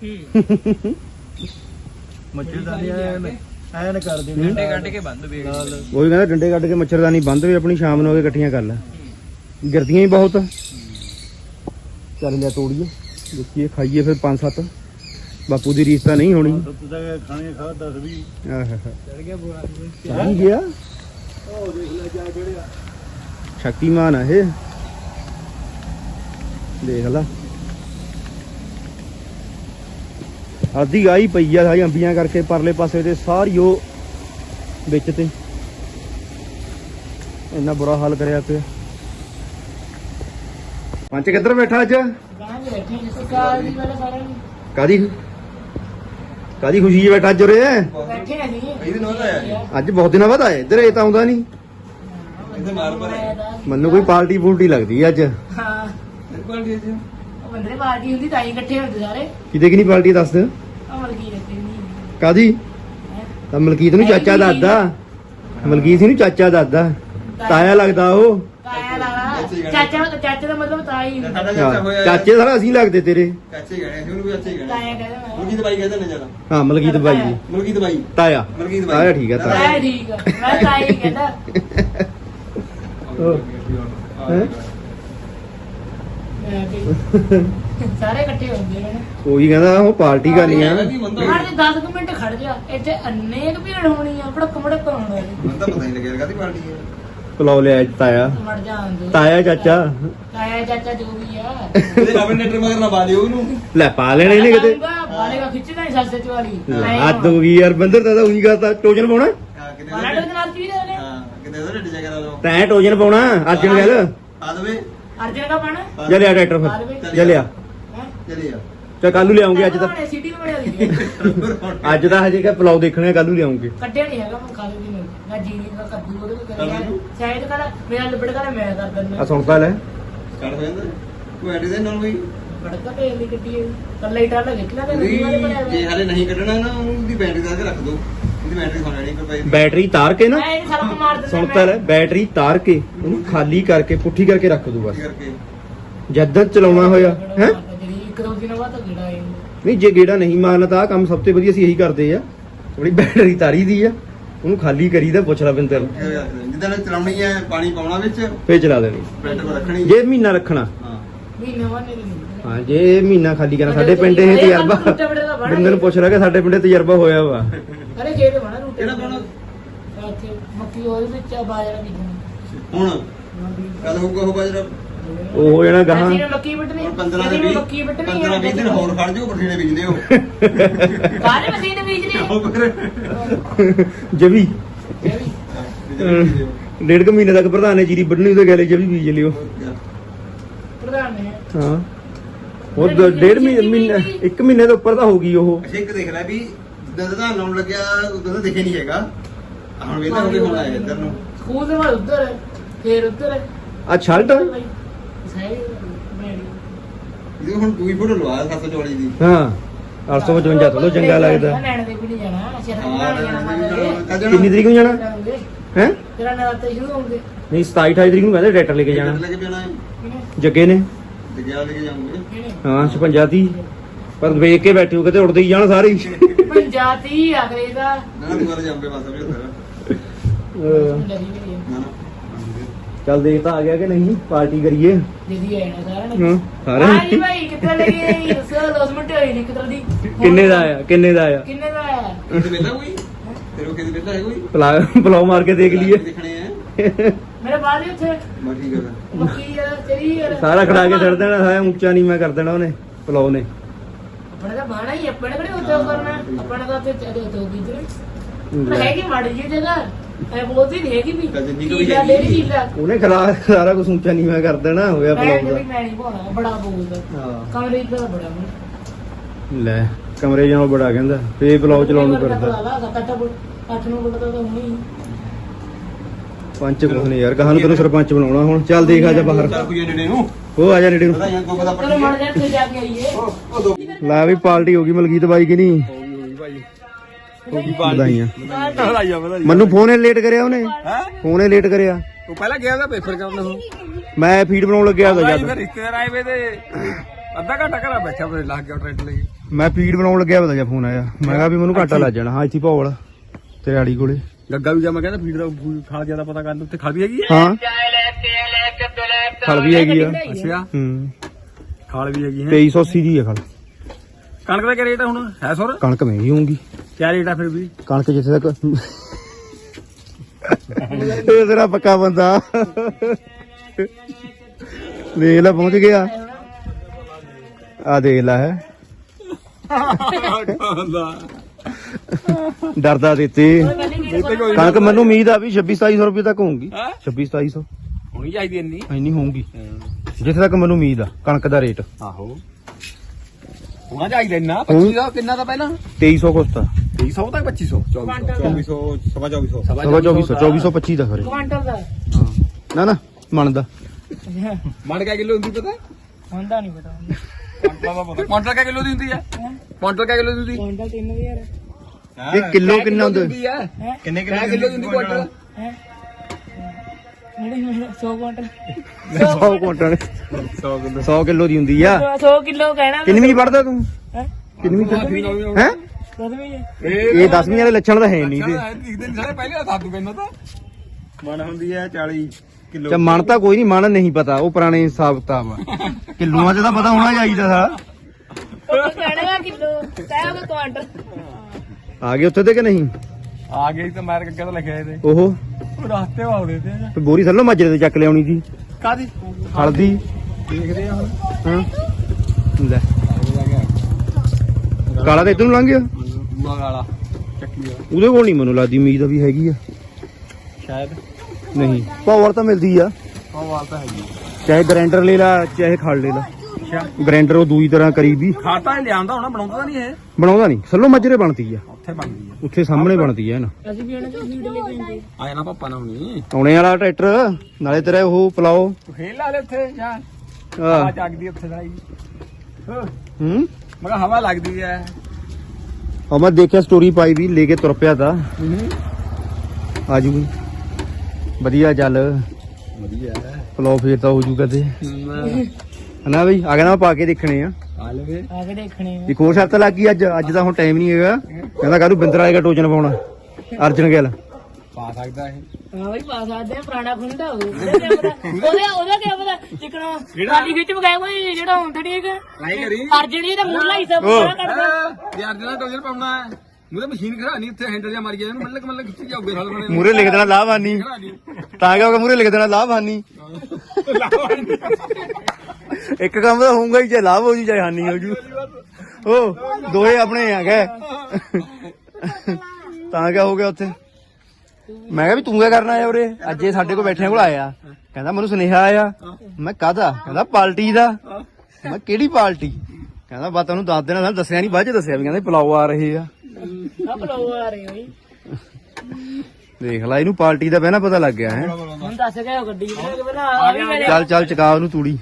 ਮੱਛਰਦਾਨੀ ਐਨ ਐਨ ਕਰ ਦੇਣੀ ਡੰਡੇ ਕੱਢ ਕੇ ਬੰਦ ਵੇਖ ਉਹ ਕਹਿੰਦਾ ਡੰਡੇ ਕੱਢ ਕੇ ਮੱਛਰਦਾਨੀ ਬੰਦ ਵੀ ਆਪਣੀ ਸ਼ਾਮ ਨੂੰ ਆ ਕੇ ਇਕੱਠੀਆਂ ਕਰ ਲੈ। ਗਿਰਦੀਆਂ ਹੀ ਬਹੁਤ। ਚੱਲ ਲਿਆ ਤੋੜੀਏ ਦੇਖੀਏ ਖਾਈਏ ਫਿਰ ਪੰਜ ਸੱਤ। ਬਾਪੂ ਦੀ ਰੀਸ ਤਾਂ ਨਹੀਂ ਹੋਣੀ। ਤੂੰ ਤਾਂ ਖਾਣੇ ਖਾ 10 20 ਆਹ। ਚੜ ਗਿਆ ਬੋਰਾ। ਚਾਹੀ ਗਿਆ। ਉਹ ਦੇਖ ਲੈ ਜਾ ਜਿਹੜਿਆ ਸ਼ਕਤੀਮਾਨ ਆ ਇਹ। ਦੇਖ ਲੈ। ਅੱਧੀ ਆਈ ਪਈ ਆ ਸਾਰੀ ਅੰਬੀਆਂ ਕਰਕੇ ਪਰਲੇ ਪਾਸੇ ਤੇ ਸਾਰੀ ਉਹ ਵਿੱਚ ਤੇ। ਇੰਨਾ ਬੁਰਾ ਹਾਲ ਕਰਿਆ ਪਿਆ। ਪੰਚ ਕਿੱਧਰ ਬੈਠਾ ਅੱਜ? ਕਾਦੀ ਕਾਦੀ ਖੁਸ਼ੀ 'ਚ ਬੈਠਾ ਅੱਜ ਉਰੇ? ਬੈਠੇ ਆ ਜੀ ਇਹਦੇ ਨਾਲ ਆਇਆ ਅੱਜ ਬਹੁਤ ਦਿਨਾਂ ਬਾਅਦ ਆਏ ਇੱਧਰ ਇਹ ਤਾਂ ਆਉਂਦਾ ਨਹੀਂ। ਇਹਦੇ ਨਾਲ ਪਰ ਮੈਨੂੰ ਕੋਈ ਪਾਰਟੀ ਪੂਲਟੀ ਲੱਗਦੀ ਅੱਜ। ਹਾਂ। ਕੋਲ ਜੀ। ਜੀ ਉਹ ਬੰਦੇ ਪਾਰਟੀ ਹੁੰਦੀ ਤਾਂ ਹੀ ਇਕੱਠੇ ਹੁੰਦੇ ਸਾਰੇ। ਕਿਤੇ ਕਿ ਨਹੀਂ ਪਾਰਟੀ ਦੱਸ ਦੇ। ਅਮਲ ਕੀ ਰੱਖੇ ਨਹੀਂ ਕਾਦੀ ਤਾਂ ਮਲਕੀਤ ਨੂੰ ਚਾਚਾ ਦੱਸਦਾ ਮਲਕੀਤ ਨੂੰ ਚਾਚਾ ਦੱਸਦਾ ਤਾਇਆ ਲੱਗਦਾ ਉਹ। ਤਾਇਆ ਚਾਚਾ ਚਾਚੇ ਦਾ ਮਤਲਬ ਤਾਈ ਸਾਡਾ ਚਾਚਾ ਹੋਇਆ। ਚਾਚੇ ਸਾਰਾ ਅਸੀਂ ਲੱਗਦੇ ਤੇਰੇ। ਚਾਚੇ ਗਏ ਸੀ ਉਹਨੂੰ ਵੀ ਚਾਚੇ ਗਏ। ਤਾਇਆ ਕਹਿੰਦਾ ਮੁਰਗੀ ਦਵਾਈ ਕਹਿੰਦੇ ਨੇ ਜਰਾ ਹਾਂ ਮਲਕੀਤ ਬਾਈ ਦਵਾਈ ਤਾਇਆ। ਤਾਇਆ ਠੀਕ ਆ ਤਾਇਆ। ਠੀਕ ਆ। ਮੈਂ ਤਾਈ ਕਹਿੰਦਾ। ਹੈਂ? ਵੀ- ਸਾਰੇ ਇਕੱਠੇ ਹੁੰਦੇ ਨੇ। ਉਹੀ ਕਹਿੰਦਾ ਉਹ ਪਾਰਟੀ ਕਰਨੀ ਆ। ਹਰ ਜੇ 10 ਕੁ ਮਿੰਟ ਖੜ ਜਾ ਇੱਥੇ ਅੰਨੇ ਕੁ ਭੀੜ ਹੋਣੀ ਆ ਭੜਕ ਭੜਕ ਹੋਣਾ ਮੈਨੂੰ ਤਾਂ ਪਤਾ ਨਹੀਂ ਲੱਗਿਆ ਕਾਦੀ ਪਾਰਟੀ ਹੈ ਪਲਾਉ ਲਿਆ ਅੱਜ ਤਾਇਆ। ਮੜ ਜਾਂਦੇ ਤਾਇਆ ਚਾਚਾ। ਤਾਇਆ ਚਾਚਾ ਜੋ ਵੀ ਆ। ਇਹਦੇ ਨੈਟਰ ਮਗਰ ਨਾ ਪਾ ਦਿਓ ਉਹਨੂੰ। ਲੈ ਪਾ ਲੈਣੇ ਨੇ ਕਿਤੇ। ਬਾਲੇਗਾ ਖਿੱਚਦਾ ਨਹੀਂ ਸੱਸੇ ਚਵਾਲੀ ਹੱਦ ਹੋ ਗਈ ਯਾਰ ਬੰਦਰ ਤਾਂ ਉਹੀ ਕਰਤਾ ਟੋਜਨ ਪਾਉਣਾ? ਹਾਂ ਕਿਤੇ ਬਾਲਾ ਨਾਲ ਹਾਂ ਕਿਤੇ ਉਹਦੇ ਢਿੱਡ ਜਾ ਕਰਾ ਦੋ। ਤੈਂ ਟੋਜਨ ਪਾਉਣਾ ਅਰਜਨ ਗੱਲ। ਆ ਦਵੇ। ਅਰਜਨ ਦਾ ਪਾਣਾ ਜਾ ਲਿਆ ਟਰੈਕਟਰ ਫਿਰ ਜਾ ਲਿਆ। ਚਲੇ ਆ ਚਾ ਕੱਲੂ ਲਿਆਉਂਗੇ ਅੱਜ ਤਾਂ। ਸਿਟੀ ਨੂੰ ਬਣਾ ਦੀ ਅੱਜ ਤਾਂ ਹਜੇ ਕਿ ਪਲਾਉ ਦੇਖਣੇ ਕੱਲੂ ਲਿਆਉਂਗੇ। ਕੱਢਿਆ ਨਹੀਂ ਹੈਗਾ ਮੈਂ ਖਾ ਲਈ ਨਹੀਂ। ਮੈਂ ਜੀਨੀ ਦਾ ਕੱਦੂ ਉਹਦੇ ਵਿੱਚ ਕਰਿਆ ਸ਼ਾਇਦ ਕਹਦਾ ਮੇਰਾ ਲਿਬੜ ਕਹਦਾ ਮੈਂ ਕਰ ਆ ਦਿੰਦਾ। ਸੁਣਦਾ ਲੈ ਸਟਾਰਟ ਹੋ ਜਾਂਦਾ ਤੂੰ ਐਡੀ ਦੇ ਨਾਲ ਵੀ ਬੜਕਾ ਤੇ ਨਹੀਂ ਕੱਢੀ ਕੱਲਾ ਹੀ ਟਾਲਾ ਵਾਲੇ ਬਣਿਆ ਜੇ। ਹਾਲੇ ਨਹੀਂ ਕੱਢਣਾ ਨਾ ਉਹਦੀ ਬੈਟਰੀ ਦਾ ਕੇ ਰੱਖ ਦੋ। ਬੈਟਰੀ ਖਾਣ ਲੈਣੀ ਕੋਈ ਬੈਟਰੀ ਤਾਰ ਕੇ ਨਾ? ਇਹ ਮਾਰ ਦਿੰਦਾ ਸੁਣਤਾ ਲੈ ਬੈਟਰੀ ਤਾਰ ਕੇ ਉਹਨੂੰ ਖਾਲੀ ਕਰਕੇ ਪੁੱਠੀ ਕਰਕੇ ਰੱਖ ਦੂ ਬਸ। ਕਰਕੇ। ਜਦ ਚਲਾਉਣਾ ਹੋਇਆ ਹੈ? ਜਿਹੜੀ ਇੱਕ ਦੋ ਦਿਨ ਬਾਅਦ ਗਿੜਾ ਆਏ ਨਹੀਂ ਜੇ ਗੇੜਾ ਨਹੀਂ ਮਾਰਨਾ ਤਾਂ ਆਹ ਕੰਮ ਸਭ ਤੋਂ ਵਧੀਆ ਅਸੀਂ ਇਹੀ ਕਰਦੇ ਆ। ਥੋੜੀ ਬੈਟਰੀ ਤਾਰੀ ਦੀ ਆ ਉਹਨੂੰ ਖਾਲੀ ਕਰੀਦਾ ਪੁੱਛ ਲੈ ਬਿੰਦਰ ਜਿੱਦਾਂ ਚਲਾਉਣੀ ਹੈ ਪਾਣੀ ਪਾਉਣਾ ਵਿੱਚ ਫੇਰ ਚਲਾ ਦੇਣੀ। ਬੈਟਰ ਕੋ ਰੱਖਣੀ। ਜੇ ਮਹੀਨਾ ਰੱਖਣਾ। ਹਾਂ। ਵੀ ਨਵਾਂ ਨਹੀਂ ਹਾਂ ਜੇ ਮਹੀਨਾ ਖਾਲੀ ਕਰਨਾ ਸਾਡੇ ਪਿੰਡ ਇਹ ਤਜਰਬਾ ਬਿੰਦਰ ਨੂੰ ਪੁੱਛ ਰਿਹਾ ਕਿ ਸਾਡੇ ਪਿੰਡ ਤਜਰਬਾ ਹੋਇਆ ਵਾ। ਅਰੇ ਰੂਟੇ ਕਿਹੜਾ ਪਾਉਣਾ ਇੱਥੇ ਮੱਕੀ ਉਹਦੇ ਵਿੱਚ ਆ ਬਾਜਰਾ ਬੀਜਣਾ ਹੁਣ? ਕਦ ਹੋਊਗਾ ਉਹ ਬਾਜਰਾ? ਉਹ ਹੋ ਜਾਣਾ ਗਾਹਾਂ। ਅਸੀਂ ਨੇ ਮੱਕੀ ਵੱਢਣੀ ਹੁਣ 15 ਦੇ ਅਸੀਂ ਨੇ 20 ਮੱਕੀ ਵੱਢਣੀ 15 20 ਦਿਨ ਹੋਰ ਖੜ ਜਾਓ ਬਠੀਨੇ ਬੀਜਦੇ ਹੋ। ਬਾਹਰ ਮਸ਼ੀਨ ਬੀਜਣੀ ਉਹ ਫਿਰ ਜਵੀ। ਇਹ ਵੀ ਅਹ, ਡੇਢ ਕੁ ਮਹੀਨੇ ਤੱਕ ਪ੍ਰਧਾਨ ਨੇ ਜੀਰੀ ਵੱਢਣੀ ਉਹਦੇ ਗਲੇ ਜਵੀ ਬੀਜ ਲਿਓ। ਪ੍ਰਧਾਨ ਨੇ। ਹਾਂ। ਉਹ ਦ- ਡੇਢ ਮਹੀਨੇ ਮਹੀਨੇ ਇੱਕ ਮਹੀਨੇ ਤੋਂ ਉੱਪਰ ਤਾਂ ਹੋ ਗਈ ਉਹ। ਇੱਕ ਦੇਖ ਲੈ ਵੀ ਜਿੱਦਾਂ ਦਾ ਲਾਉਣ ਲੱਗਿਆ ਉਦੋਂ ਤਾਂ ਦਿਖੇ ਨਹੀਂ ਹੈਗਾ। ਹੁਣ ਵੇਲਾ ਹੋ ਹੁਣ ਆਇਆ ਇੱਧਰ ਨੂੰ। ਸਕੂਲ ਦੇ ਬਾਅਦ ਉੱਧਰ ਹੈ, ਫਿਰ ਉੱਧਰ ਹੈ। ਆ ਛਲਟ ਬੈਠੀ ਇਹ ਹੁਣ ਦੂਈ ਫੋਟੋ ਲਵਾ 744 ਦੀ। ਹਾਂ 855 ਤੋਂ ਚੰਗਾ ਲੱਗਦਾ। ਨੈਣ ਦੇ ਵੀ ਨਹੀਂ ਜਾਣਾ ਕਦ ਕਿੰਨੀ ਤਰੀਕ ਨੂੰ ਜਾਣਾ? ਹੈ? ਤੇਰਾ ਨਰਾਤੇ ਸ਼ੁਰੂ ਹੋਣਗੇ ਨਹੀਂ 27 28 ਤਰੀਕ ਨੂੰ ਕਹਿੰਦੇ ਟਰੈਕਟਰ ਲੈ ਕੇ ਜਾਣਾ। ਲੈ ਕੇ ਜਾਣਾ ਹੈ। ਕਿਹਨੇ? ਜੱਗੇ ਨੇ। ਜਗਿਆ ਲੈ ਕੇ ਜਾਵਾਂਗੇ ਹਾਂ 56 ਦੀ ਪਰ ਵੇਖ ਕੇ ਬੈਠੇ ਹੋ ਕਿਤੇ ਉੜਦੇ ਹੀ ਜਾਣ ਸਾਰੇ। [laughs] ਅਗਲੇ ਦਾ ਨਾ ਨਾ ਦੁਬਾਰਾ ਬਸ ਅਹ, ਨਾ ਨਾ ਚੱਲ ਦੇਖ ਤਾਂ ਆ ਗਿਆ ਕਿ ਨਹੀਂ? ਪਾਰਟੀ ਕਰੀਏ। ਜਦੀ ਆਇਆ ਸਾਰਾ ਹਾਂ ਨੇ। ਸਾਰੇ? ਹਾਂਜੀ ਭਾਈ ਕਿੱਥੇ ਲੱਗੇ ਦੱਸੋ 10 ਮਿੰਟ ਹੋਈ ਨਹੀਂ ਕਿਧਰ ਦੀ। ਕਿੰਨੇ ਦਾ ਆਇਆ? ਕਿੰਨੇ ਦਾ ਆਇਆ? ਕਿੰਨੇ ਦਾ ਆਇਆ? ਕਿਤੇ ਵੇਲਾ ਕੋਈ? ਤੇਰੇ ਕਿਤੇ ਵੇਲਾ ਹੈ ਕੋਈ? ਪਲਾ- ਪਲਾਓ ਮਾਰ ਕੇ ਦੇਖ ਲਈਏ। ਦੇਖਣੇ ਆ। ਮੇਰੇ ਬਾਅਦ ਹੀ ਉੱਥੇ। ਬਸ ਠੀਕ ਹੈ ਫਿਰ। ਮੱਕੀ ਯਾਰ ਤੇਰੀ ਯਾਰ ਸਾਰਾ ਖੜਾ ਕੇ ਛੱਡ ਦੇਣਾ ਸਾਰਾ ਉੱਚਾ ਨਹੀਂ ਮੈਂ ਕਰ ਦੇਣਾ ਉਹਨੇ ਪਲਾਓ ਨੇ। ਆਪਣੇ ਦਾ ਬਾਣਾ ਹੀ ਆਪਣੇ ਕਿਹੜੇ ਉਦੋਂ ਕਰਨਾ? ਆਪਣੇ ਦਾ ਤੇ ਚਲੇ ਤੋਂ ਕਿਧਰ ਪਰ ਹੈਗੀ ਮਾੜੀ ਜੀ ਜਗ੍ਹਾ ਐ ਬੋਲਦੀ ਨਹੀਂ ਹੈਗੀ ਵੀ। ਤਾਂ ਕੀਲਾ। ਡੇਰੀ ਕੀਲਾ ਉਹਨੇ ਖਲਾ ਸਾਰਾ ਕੁਝ ਉੱਚਾ ਨਹੀਂ ਮੈਂ ਕਰ ਦੇਣਾ ਹੋਇਆ ਮੈਂ ਪਲਾਓ ਵੀ ਮੈਂ ਨਹੀਂ ਪਾਉਣਾ ਬੜਾ ਬੋਲਦਾ। ਦਾ ਹਾਂ। ਕਮਰੇ ਦਾ ਬੜਾ ਬੋਲਦਾ। ਲੈ ਕਮਰੇ ਜਾਨੋਂ ਬੜਾ ਕਹਿੰਦਾ ਫੇ ਪਲਾਓ ਚਲਾਉਣ ਨੂੰ ਕਰਦਾ ਅੱਠ ਨੂੰ ਤਾਂ ਹੁਣੀ ਪੰਚ ਕੁਛ ਨਹੀਂ ਯਾਰ ਕਹਾਂ ਨੂੰ ਤੈਨੂੰ ਸਰਪੰਚ ਬਣਾਉਣਾ ਹੁਣ। ਚੱਲ ਦੇਖ ਆ ਜਾ ਬਾਹਰ। ਚੱਲ ਕੋਈ ਨੇੜੇ ਨੂੰ। ਉਹ ਆ ਜਾ ਨੇੜੇ ਨੂੰ। ਦਾ ਚਲੋ ਮੜ ਜਾ ਤੇ ਜਾ ਕੇ ਆਈਏ। ਉਹ ਉਹ ਦੋ ਲੈ ਵੀ ਪਾਰਟੀ ਹੋ ਗਈ ਮਲਕੀਤ ਬਾਈ ਕਿ ਨਹੀਂ? ਵਧਾਈਆਂ। ਵਧਾਈਆਂ ਵਧਾਈਆਂ ਮੈਨੂੰ ਫੋਨ ਲੇਟ ਕਰਿਆ ਉਹਨੇ? ਹੈ? ਫੋਨ ਲੇਟ ਕਰਿਆ। ਉਹ ਪਹਿਲਾਂ ਗਿਆ ਉਹਦਾ ਪੇਪਰ ਕਰਨ ਉਹ ਮੈਂ ਫੀਡ ਬਣਾਉਣ ਲੱਗਿਆ ਭਾਈ ਜਦ। ਫਿਰ ਰਿਸ਼ਤੇਦਾਰ ਆਏ ਵੇ ਤੇ ਅੱਧਾ ਘੰਟਾ ਘਰਾ ਬੈਠਾ ਫਿਰ ਲੱਗ ਗਿਆ ਟਰੈਕਟਰ ਲਈ ਮੈਂ ਫੀਡ ਬਣਾਉਣ ਲੱਗਿਆ ਤਾਂ ਜਦ ਫੋਨ ਆਇਆ। ਮੈਂ ਕਿਹਾ ਵੀ ਮੈਨੂੰ ਘਾਟਾ ਲੱਗ ਜਾਣਾ। ਹਾਂ ਇੱਥੇ ਭੌਲ ਤੇਰੇ ਆੜੀ ਕੋਲੇ। ਗੱਗਾ ਵੀ ਜਾ ਮੈਂ ਕਹਿੰਦਾ ਫੀਡ ਦਾ ਖਾ ਜ਼ਿਆਦਾ ਪਤਾ ਕਰਨ ਉੱਤੇ ਖਾ ਵੀ ਹੈਗੀ ਹਾਂ। ਖਲ ਵੀ ਹੈਗੀ ਆ। ਅੱਛਾ ਹੂੰ। ਖਾਲ ਵੀ ਹੈਗੀ ਹੈ 2380 ਦੀ ਆ ਖਲ। ਕਣਕ ਦਾ ਕੀ ਰੇਟ ਆ ਹੁਣ? ਹੈ ਸੌਰ? ਕਣਕ ਮਹਿੰਗੀ ਹੋਊਗੀ। ਕਿਆ ਰੇਟ ਆ ਫਿਰ ਵੀ? ਕਣਕ ਜਿੱਥੇ ਤੱਕ ਇਹ ਤੇਰਾ ਪੱਕਾ ਬੰਦਾ। ਦੇਖ ਲੈ ਪਹੁੰਚ ਗਿਆ। ਆ ਦੇਖ ਲੈ। ਹੈ ਡਰਦਾ ਦਿੱਤੇ। ਕਣਕ ਮੈਨੂੰ ਉਮੀਦ ਆ ਵੀ 26 2700 ਰੁਪਏ ਤੱਕ ਹੋਊਗੀ। 26 2700 ਹੋਣੀ ਚਾਹੀਦੀ ਇੰਨੀ? ਇੰਨੀ ਹੋਊਗੀ। ਜਿੱਥੇ ਤੱਕ ਮੈਨੂੰ ਉਮੀਦ ਆ ਕਣਕ ਦਾ ਰੇਟ। ਆਹੋ। ਹੋਣਾ ਚਾਹੀਦਾ ਇੰਨਾ 2500 ਕਿੰਨਾ ਦਾ ਪਹਿਲਾਂ? 2300 ਕੁਛ ਤਾਂ 2300 ਤੱਕ 2500 2400 ਸਵਾ 2400 ਸਵਾ 2400 2425 ਦਾ। ਖਰੇ। ਕੁਆਂਟਲ ਦਾ। ਨਾ ਨਾ ਮੰਨਦਾ ਮਣ ਕਾ ਕਿਲੋ ਹੁੰਦੀ ਪਤਾ? ਹੁੰਦਾ ਨਹੀਂ ਪਤਾ। ਕੁਆਂਟਲ ਕਾ ਕਿਲੋ ਦੀ ਹੁੰਦੀ ਆ? ਕੁਆਂਟਲ ਕਾ ਕਿਲੋ ਦੀ ਹੁੰਦੀ? ਕੁਆਂਟਲ 3000 ਇਹ ਕਿਲੋ ਕਿੰਨਾ ਹੁੰਦਾ? ਕਿੰਨੇ ਕਿਲੋ ਦੀ ਹੁੰਦੀ ਕੁਆਂਟਲ? ਹੈ? ਜਿਹੜੀ 100 ਕੁਇੰਟਲ 100 ਕੁਇੰਟਲ 100 ਕਿਲੋ 100 ਕਿਲੋ ਦੀ ਹੁੰਦੀ ਆ। 100 ਕਿਲੋ ਕਹਿਣਾ ਕਿੰਨੀ ਵੀ ਪੜਦਾ ਤੂੰ? ਹੈ? ਮਨ ਤਾਂ ਕੋਈ ਨਹੀਂ ਮਨ ਨਹੀਂ ਪਤਾ ਉਹ ਪੁਰਾਣੇ ਹਿਸਾਬ ਕਿਤਾਬ ਆ। ਪਤਾ ਹੋਣਾ ਚਾਹੀਦਾ ਆ ਗਏ ਉੱਥੇ ਆ ਗਈ ਤਾਂ ਮਾਰ ਕੇ ਕਹਿੰਦਾ ਲਿਖਿਆ ਇਹਦੇ? ਉਹ ਰਾਸਤੇ ਆਉਦੇ ਤੇ ਤੇ ਬੋਰੀ ਥੱਲੋਂ ਮਾਜਰੇ ਤੇ ਚੱਕ ਲਿਆਉਣੀ ਸੀ। ਕਾਦੀ ਹਲਦੀ। ਦੇਖਦੇ ਆ ਹੁਣ। ਹਾਂ। ਲੈ। ਕਾਲਾ ਤੇ ਇੱਧਰ ਨੂੰ ਲੰਘ ਗਿਆ। ਚੱਕੀ ਵਾਲਾ ਉਹਦੇ ਕੋਲ ਨਹੀਂ ਮੈਨੂੰ ਲੱਗਦੀ ਉਮੀਦ ਵੀ ਹੈਗੀ ਆ। ਸ਼ਾਇਦ। ਨਹੀਂ। ਪਾਵਰ ਤਾਂ ਮਿਲਦੀ ਆ। ਵਾਲ ਤਾਂ ਹੈਗੀ ਚਾਹੇ ਗ੍ਰਾਈਂਡਰ ਲੈ ਲਾ ਚਾਹੇ ਖੜ ਲੈ ਲਾ। ਗ੍ਰਾਈਂਡਰ ਉਹ ਦੂਈ ਤਰ੍ਹਾਂ ਕਰੀ ਵੀ ਖਾਤਾ ਹੀ ਲਿਆਂਦਾ ਹੋਣਾ ਬਣਾਉਂਦਾ ਤਾਂ ਨਹੀਂ ਇਹ? ਬਣਾਉਂਦਾ ਨਹੀਂ। ਥੱਲੋਂ ਮਾਜਰੇ ਬਣਦੀ ਆ। ਉੱਥੇ ਬਣਦੀ ਆ। ਉੱਥੇ ਸਾਹਮਣੇ ਬਣਦੀ ਆ ਨਾ ਅਸੀਂ ਵੀ ਇਹਨਾਂ ਦੀ ਫੀਡ ਲੈ ਕੇ ਆਉਂਦੇ ਆ ਜਾਣਾ ਪਾਪਾ ਨਾ ਹੁਣੀ ਆਉਣੇ ਵਾਲਾ ਟਰੈਕਟਰ ਨਾਲੇ ਤੇਰਾ ਉਹ ਪਲਾਓ। ਤੂੰ ਖੇਲ ਲਾ ਲੈ ਉੱਥੇ ਜਾ ਆਹ, ਹਵਾ ਚੱਕਦੀ ਉੱਥੇ ਸਾਈ ਹੂੰ। ਮੈਂ ਕਿਹਾ ਹਵਾ ਲੱਗਦੀ ਐ ਆ ਮੈਂ ਦੇਖਿਆ ਸਟੋਰੀ ਪਾਈ ਵੀ ਲੈ ਕੇ ਤੁਰ ਪਿਆ ਤਾ। ਆ ਜੂਗੀ ਵਧੀਆ ਚੱਲ। ਵਧੀਆ। ਪਲਾਓ ਫੇਰ ਤਾਂ ਹੋ ਜੂਗਾ ਤੇ ਹਨਾ ਬਈ? ਆ ਕਹਿੰਦਾ ਮੈਂ ਪਾ ਕੇ ਦੇਖਣੇ ਆ। ਆ ਲਵੇ ਆ ਕੇ ਦੇਖਣੇ ਆ। ਇੱਕ ਹੋਰ ਸ਼ਰਤ ਲੱਗ ਗਈ ਅੱਜ ਅੱਜ ਤਾਂ ਹੁਣ ਟਾਈਮ ਨਹੀਂ ਹੈਗਾ। ਕਹਿੰਦਾ ਕਾਹਨੂੰ ਬਿੰਦਰ ਆਏਗਾ ਟੋਚਨ ਪਾਉਣਾ? ਅਰਜਨ ਗਿੱਲ। ਪਾ ਸਕਦਾ ਇਹ। ਹਾਂ ਬਈ ਪਾ ਸਕਦੇ ਆ ਪੁਰਾਣਾ ਖੁੰਡਾ ਹੋਊ ਉਹਦਾ ਕਿਆ ਪਤਾ ਉਹਦਾ ਉਹਦਾ ਕੀ ਪਤਾ ਚਿਕਣਾ ਖਾਲੀ ਖਿੱਚ ਮਗਾਇਆ ਕੋਈ ਜਿਹੜਾ ਹੁੰਦਾ ਠੀਕ ਹੈ ਨਹੀਂ ਕਰੀ। ਅਰਜਨ ਦਾ ਮੂਲਾ ਹੀ ਸਭ ਪੂਰਾ ਕੱਢਦਾ ਯਾਰ ਜਿਹੜਾ ਟੋਜਰ ਪਾਉਣਾ ਹੈ। ਮੂਰੇ ਮਸ਼ੀਨ ਖੜਾ ਨਹੀਂ ਉੱਥੇ ਹੈਂਡਲ ਜਾਂ ਮਾਰ ਗਿਆ ਇਹਨੂੰ ਮੱਲਕ ਮੱਲਕ ਖਿੱਚ ਜਾਊਗੇ ਸਾਲ ਬਣੇ ਮੂਰੇ ਲਿਖ ਦੇਣਾ ਲਾਭਹਾਨੀ ਤਾਂ ਕਿ ਮੂਰੇ ਲਿਖ ਦੇਣਾ ਲਾਭਹਾਨੀ ਇੱਕ ਕੰਮ ਤਾਂ ਹੋਊਗਾ ਹੀ ਚਾਹੇ ਲਾਭ ਹੋ ਜੂ ਚਾਹੇ ਹਾਨੀ ਹੋ ਜੂ। ਉਹ ਦੋਏ ਆਪਣੇ ਆ ਗਏ। ਤਾਂ ਕਿਆ ਹੋ ਗਿਆ ਉੱਥੇ? ਮੈਂ ਕਿਹਾ ਵੀ ਤੂੰ ਕਿਆ ਕਰਨਾ ਆਇਆ ਉਰੇ? ਅੱਜ ਇਹ ਸਾਡੇ ਕੋਲ ਬੈਠਿਆਂ ਕੋਲ ਆਇਆ। ਕਹਿੰਦਾ ਮੈਨੂੰ ਸੁਨੇਹਾ ਆਇਆ। ਮੈਂ ਕਾਹਦਾ? ਕਹਿੰਦਾ ਪਾਰਟੀ ਦਾ। ਮੈਂ ਕਿਹੜੀ ਪਾਰਟੀ ਕਹਿੰਦਾ ਬਾ ਤੈਨੂੰ ਦੱਸ ਦੇਣਾ ਸਾਨੂੰ ਦੱਸਿਆ ਨਹੀਂ ਬਾਅਦ ਚ ਦੱਸਿਆ ਵੀ ਕਹਿੰਦੇ ਪਲਾਓ ਆ ਰਹੇ ਆ। ਆ ਬਲੋ ਆ ਰਹੇ ਹੋਈ ਦੇਖ ਲੈ ਇਹਨੂੰ ਪਾਰਟੀ ਦਾ ਪਹਿਲਾਂ ਪਤਾ ਲੱਗ ਗਿਆ ਹੈ। ਹੁਣ ਦੱਸ ਗਿਆ ਗੱਡੀ ਚੱਲ ਚੱਲ ਚਕਾ ਉਹਨੂੰ ਤੂੜੀ।